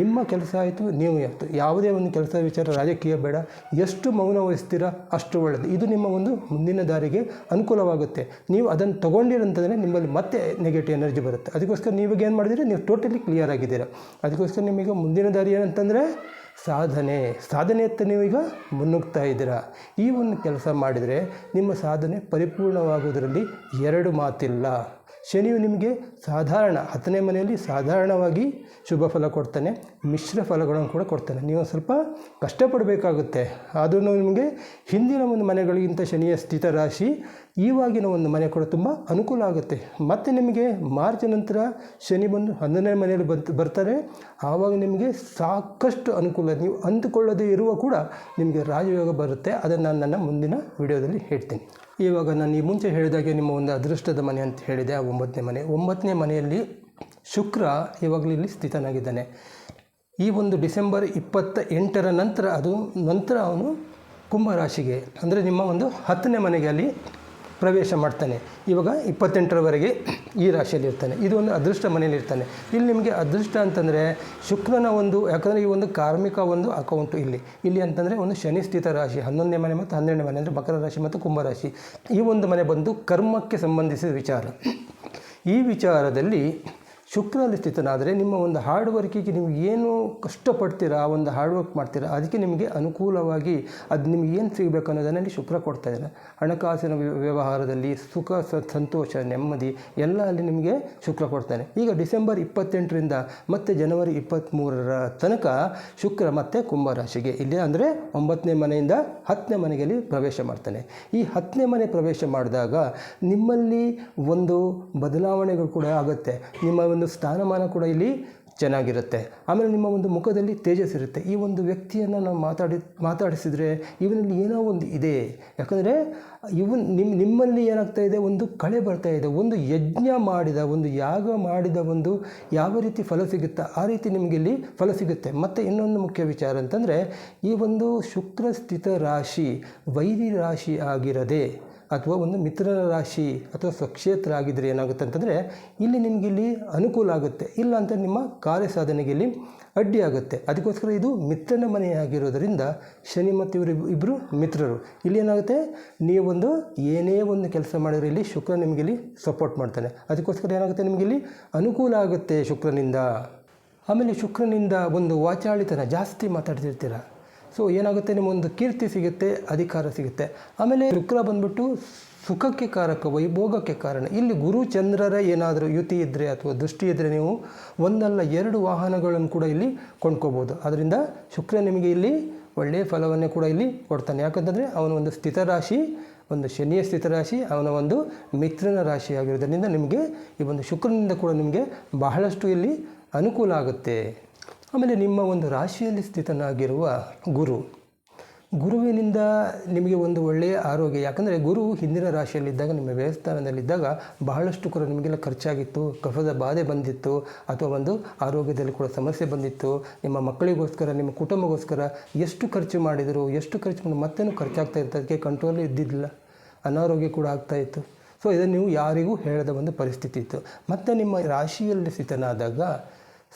ನಿಮ್ಮ ಕೆಲಸ ಆಯಿತು, ನೀವು ಯಾವುದೇ ಒಂದು ಕೆಲಸ ವಿಚಾರ ರಾಜಕೀಯ ಬೇಡ ಎಷ್ಟು ಮೌನ ವಹಿಸ್ತೀರಾ ಅಷ್ಟು ಒಳ್ಳೆಯದು ಇದು ನಿಮ್ಮ ಒಂದು ಮುಂದಿನ ದಾರಿಗೆ ಅನುಕೂಲವಾಗುತ್ತೆ. ನೀವು ಅದನ್ನು ತೊಗೊಂಡಿರಂತಂದರೆ ನಿಮ್ಮಲ್ಲಿ ಮತ್ತೆ ನೆಗೆಟಿವ್ ಎನರ್ಜಿ ಬರುತ್ತೆ. ಅದಕ್ಕೋಸ್ಕರ ನೀವಾಗ ಏನು ಮಾಡಿದ್ರೆ ನೀವು ಟೋಟಲಿ ಕ್ಲಿಯರ್ ಆಗಿದ್ದೀರಾ. ಅದಕ್ಕೋಸ್ಕರ ನಿಮಗೆ ಮುಂದಿನ ದಾರಿ ಏನಂತಂದರೆ ಸಾಧನೆ. ಸಾಧನೆಯತ್ತ ನೀವೀಗ ಮುನ್ನುಗ್ತಾ ಇದ್ದೀರಾ. ಈ ಒಂದು ಕೆಲಸ ಮಾಡಿದರೆ ನಿಮ್ಮ ಸಾಧನೆ ಪರಿಪೂರ್ಣವಾಗುವುದರಲ್ಲಿ ಎರಡು ಮಾತಿಲ್ಲ. ಶನಿಯು ನಿಮಗೆ ಸಾಧಾರಣ, ಹತ್ತನೇ ಮನೆಯಲ್ಲಿ ಸಾಧಾರಣವಾಗಿ ಶುಭ ಫಲ ಕೊಡ್ತಾನೆ, ಮಿಶ್ರ ಫಲಗಳನ್ನು ಕೂಡ ಕೊಡ್ತಾನೆ. ನೀವು ಸ್ವಲ್ಪ ಕಷ್ಟಪಡಬೇಕಾಗುತ್ತೆ. ಆದ್ರೂ ನಿಮಗೆ ಹಿಂದಿನ ಒಂದು ಮನೆಗಳಿಗಿಂತ ಶನಿಯ ಸ್ಥಿತ ರಾಶಿ, ಈವಾಗಿನ ಒಂದು ಮನೆ ಕೂಡ ತುಂಬ ಅನುಕೂಲ ಆಗುತ್ತೆ. ಮತ್ತು ನಿಮಗೆ ಮಾರ್ಚ್ ನಂತರ ಶನಿ ಬಂದು ಹನ್ನೊಂದನೇ ಮನೆಯಲ್ಲಿ ಬಂತು, ಬರ್ತಾರೆ. ಆವಾಗ ನಿಮಗೆ ಸಾಕಷ್ಟು ಅನುಕೂಲ, ನೀವು ಅಂದುಕೊಳ್ಳದೇ ಇರುವ ಕೂಡ ನಿಮಗೆ ರಾಜಯೋಗ ಬರುತ್ತೆ. ಅದನ್ನು ನಾನು ನನ್ನ ಮುಂದಿನ ವಿಡಿಯೋದಲ್ಲಿ ಹೇಳ್ತೀನಿ. ಇವಾಗ ನಾನು ಈ ಮುಂಚೆ ಹೇಳಿದಾಗೆ ನಿಮ್ಮ ಒಂದು ಅದೃಷ್ಟದ ಮನೆ ಅಂತ ಹೇಳಿದೆ, ಆ ಒಂಬತ್ತನೇ ಮನೆ. ಒಂಬತ್ತನೇ ಮನೆಯಲ್ಲಿ ಶುಕ್ರ ಇವಾಗಲೂ ಇಲ್ಲಿ ಸ್ಥಿತನಾಗಿದ್ದಾನೆ. ಈ ಒಂದು ಡಿಸೆಂಬರ್ ಇಪ್ಪತ್ತ ಎಂಟರ ನಂತರ ಅದು, ನಂತರ ಅವನು ಕುಂಭರಾಶಿಗೆ, ಅಂದರೆ ನಿಮ್ಮ ಒಂದು ಹತ್ತನೇ ಮನೆಗೆ ಅಲ್ಲಿ ಪ್ರವೇಶ ಮಾಡ್ತಾನೆ. ಇವಾಗ ಇಪ್ಪತ್ತೆಂಟರವರೆಗೆ ಈ ರಾಶಿಯಲ್ಲಿ ಇರ್ತಾನೆ. ಇದು ಒಂದು ಅದೃಷ್ಟ ಮನೆಯಲ್ಲಿ ಇರ್ತಾನೆ. ಇಲ್ಲಿ ನಿಮಗೆ ಅದೃಷ್ಟ ಅಂತಂದರೆ ಶುಕ್ರನ ಒಂದು, ಯಾಕಂದರೆ ಈ ಒಂದು ಕಾರ್ಮಿಕ ಒಂದು ಅಕೌಂಟು ಇಲ್ಲಿ. ಇಲ್ಲಿ ಅಂತಂದರೆ ಒಂದು ಶನಿ ಸ್ಥಿತ ರಾಶಿ, ಹನ್ನೊಂದನೇ ಮನೆ ಮತ್ತು ಹನ್ನೆರಡನೇ ಮನೆ ಅಂದರೆ ಮಕರ ರಾಶಿ ಮತ್ತು ಕುಂಭರಾಶಿ ಈ ಒಂದು ಮನೆ ಬಂದು ಕರ್ಮಕ್ಕೆ ಸಂಬಂಧಿಸಿದ ವಿಚಾರ. ಈ ವಿಚಾರದಲ್ಲಿ ಶುಕ್ರಲ್ಲಿ ಸ್ಥಿತನಾದರೆ ನಿಮ್ಮ ಒಂದು ಹಾರ್ಡ್ ವರ್ಕಿಗೆ ನೀವು ಏನು ಕಷ್ಟಪಡ್ತೀರಾ ಆ ಒಂದು ಹಾರ್ಡ್ ವರ್ಕ್ ಮಾಡ್ತೀರಾ, ಅದಕ್ಕೆ ನಿಮಗೆ ಅನುಕೂಲವಾಗಿ ಅದು ನಿಮ್ಗೆ ಏನು ಸಿಗಬೇಕು ಅನ್ನೋದನ್ನಲ್ಲಿ ಶುಕ್ರ ಕೊಡ್ತಾ ಇದ್ದಾರೆ ಹಣಕಾಸಿನ ವ್ಯ- ವ್ಯವಹಾರದಲ್ಲಿ ಸುಖ ಸಂತೋಷ, ನೆಮ್ಮದಿ ಎಲ್ಲ ಅಲ್ಲಿ ನಿಮಗೆ ಶುಕ್ರ ಕೊಡ್ತಾನೆ. ಈಗ ಡಿಸೆಂಬರ್ ಇಪ್ಪತ್ತೆಂಟರಿಂದ ಮತ್ತು ಜನವರಿ ಇಪ್ಪತ್ತ್ಮೂರರ ತನಕ ಶುಕ್ರ ಮತ್ತು ಕುಂಭರಾಶಿಗೆ ಇಲ್ಲಿ ಅಂದರೆ ಒಂಬತ್ತನೇ ಮನೆಯಿಂದ ಹತ್ತನೇ ಮನೆಗೆ ಪ್ರವೇಶ ಮಾಡ್ತಾನೆ. ಈ ಹತ್ತನೇ ಮನೆ ಪ್ರವೇಶ ಮಾಡಿದಾಗ ನಿಮ್ಮಲ್ಲಿ ಒಂದು ಬದಲಾವಣೆಗಳು ಕೂಡ ಆಗುತ್ತೆ. ನಿಮ್ಮ ಸ್ಥಾನಮಾನ ಕೂಡ ಇಲ್ಲಿ ಚೆನ್ನಾಗಿರುತ್ತೆ. ಆಮೇಲೆ ನಿಮ್ಮ ಒಂದು ಮುಖದಲ್ಲಿ ತೇಜಸ್ ಇರುತ್ತೆ. ಈ ಒಂದು ವ್ಯಕ್ತಿಯನ್ನು ನಾವು ಮಾತಾಡಿ, ಮಾತಾಡಿಸಿದರೆ ಇವನಲ್ಲಿ ಏನೋ ಒಂದು ಇದೆ. ಯಾಕಂದರೆ ಇವನ್ ನಿಮ್ಮ ನಿಮ್ಮಲ್ಲಿ ಏನಾಗ್ತಾ ಇದೆ? ಒಂದು ಕಳೆ ಬರ್ತಾ ಇದೆ. ಒಂದು ಯಜ್ಞ ಮಾಡಿದ, ಒಂದು ಯಾಗ ಮಾಡಿದ ಒಂದು ಯಾವ ರೀತಿ ಫಲ ಸಿಗುತ್ತಾ, ಆ ರೀತಿ ನಿಮಗೆ ಇಲ್ಲಿ ಫಲ ಸಿಗುತ್ತೆ. ಮತ್ತು ಇನ್ನೊಂದು ಮುಖ್ಯ ವಿಚಾರ ಅಂತಂದರೆ ಈ ಒಂದು ಶುಕ್ರ ಸ್ಥಿತ ರಾಶಿ ವೈರಿ ರಾಶಿ ಆಗಿರದೆ ಅಥವಾ ಒಂದು ಮಿತ್ರ ರಾಶಿ ಅಥವಾ ಸ್ವಕ್ಷೇತ್ರ ಆಗಿದ್ದರೆ ಏನಾಗುತ್ತೆ ಅಂತಂದರೆ, ಇಲ್ಲಿ ನಿಮಗೆ ಇಲ್ಲಿ ಅನುಕೂಲ ಆಗುತ್ತೆ. ಇಲ್ಲ ಅಂತ ನಿಮ್ಮ ಕಾರ್ಯ ಸಾಧನೆಗೆ ಇಲ್ಲಿ ಅಡ್ಡಿ ಆಗುತ್ತೆ. ಅದಕ್ಕೋಸ್ಕರ ಇದು ಮಿತ್ರನ ಮನೆಯಾಗಿರೋದರಿಂದ ಶನಿ ಮತ್ತು ಇವರು ಇಬ್ಬರು ಮಿತ್ರರು. ಇಲ್ಲಿ ಏನಾಗುತ್ತೆ? ನೀವೊಂದು ಏನೇ ಒಂದು ಕೆಲಸ ಮಾಡಿದ್ರೆ ಇಲ್ಲಿ ಶುಕ್ರ ನಿಮಗೆ ಇಲ್ಲಿ ಸಪೋರ್ಟ್ ಮಾಡ್ತಾನೆ. ಅದಕ್ಕೋಸ್ಕರ ಏನಾಗುತ್ತೆ ನಿಮಗೆ ಇಲ್ಲಿ ಅನುಕೂಲ ಆಗುತ್ತೆ ಶುಕ್ರನಿಂದ. ಆಮೇಲೆ ಶುಕ್ರನಿಂದ ಒಂದು ವಾಚಾಳಿತನ ಜಾಸ್ತಿ ಮಾತಾಡ್ತಿರ್ತೀರ. ಸೊ ಏನಾಗುತ್ತೆ? ನಿಮ್ಮೊಂದು ಕೀರ್ತಿ ಸಿಗುತ್ತೆ, ಅಧಿಕಾರ ಸಿಗುತ್ತೆ. ಆಮೇಲೆ ಶುಕ್ರ ಬಂದ್ಬಿಟ್ಟು ಸುಖಕ್ಕೆ ಕಾರಕ ವೈಭೋಗಕ್ಕೆ ಕಾರಣ? ಇಲ್ಲಿ ಗುರು ಚಂದ್ರರ ಏನಾದರೂ ಯುತಿ ಇದ್ದರೆ ಅಥವಾ ದೃಷ್ಟಿ ಇದ್ದರೆ ನೀವು ಒಂದಲ್ಲ ಎರಡು ವಾಹನಗಳನ್ನು ಕೂಡ ಇಲ್ಲಿ ಕೊಂಡ್ಕೋಬೋದು. ಅದರಿಂದ ಶುಕ್ರ ನಿಮಗೆ ಇಲ್ಲಿ ಒಳ್ಳೆಯ ಫಲವನ್ನೇ ಕೂಡ ಇಲ್ಲಿ ಕೊಡ್ತಾನೆ. ಯಾಕಂತಂದರೆ ಅವನ ಒಂದು ಸ್ಥಿತರಾಶಿ, ಒಂದು ಶನಿಯ ಸ್ಥಿತರಾಶಿ, ಅವನ ಒಂದು ಮಿತ್ರನ ರಾಶಿ ಆಗಿರೋದ್ರಿಂದ ನಿಮಗೆ ಈ ಒಂದು ಶುಕ್ರನಿಂದ ಕೂಡ ನಿಮಗೆ ಬಹಳಷ್ಟು ಇಲ್ಲಿ ಅನುಕೂಲ ಆಗುತ್ತೆ. ಆಮೇಲೆ ನಿಮ್ಮ ಒಂದು ರಾಶಿಯಲ್ಲಿ ಸ್ಥಿತನಾಗಿರುವ ಗುರು. ಗುರುವಿನಿಂದ ನಿಮಗೆ ಒಂದು ಒಳ್ಳೆಯ ಆರೋಗ್ಯ, ಯಾಕಂದರೆ ಗುರು ಹಿಂದಿನ ರಾಶಿಯಲ್ಲಿದ್ದಾಗ, ನಿಮ್ಮ ವ್ಯವಸ್ಥಾನದಲ್ಲಿದ್ದಾಗ ಬಹಳಷ್ಟು ಕೂಡ ನಿಮಗೆಲ್ಲ ಖರ್ಚಾಗಿತ್ತು, ಕಫದ ಬಾಧೆ ಬಂದಿತ್ತು, ಅಥವಾ ಒಂದು ಆರೋಗ್ಯದಲ್ಲಿ ಕೂಡ ಸಮಸ್ಯೆ ಬಂದಿತ್ತು. ನಿಮ್ಮ ಮಕ್ಕಳಿಗೋಸ್ಕರ, ನಿಮ್ಮ ಕುಟುಂಬಗೋಸ್ಕರ ಎಷ್ಟು ಖರ್ಚು ಮಾಡಿದರು, ಎಷ್ಟು ಖರ್ಚು ಮತ್ತೇನು ಖರ್ಚಾಗ್ತಾ ಇತ್ತು, ಅದಕ್ಕೆ ಕಂಟ್ರೋಲ್ ಇದ್ದಿದ್ದಿಲ್ಲ. ಅನಾರೋಗ್ಯ ಕೂಡ ಆಗ್ತಾ ಇತ್ತು. ಸೊ ಇದನ್ನು ನೀವು ಯಾರಿಗೂ ಹೇಳದ ಒಂದು ಪರಿಸ್ಥಿತಿ ಇತ್ತು. ಮತ್ತು ನಿಮ್ಮ ರಾಶಿಯಲ್ಲಿ ಸ್ಥಿತನಾದಾಗ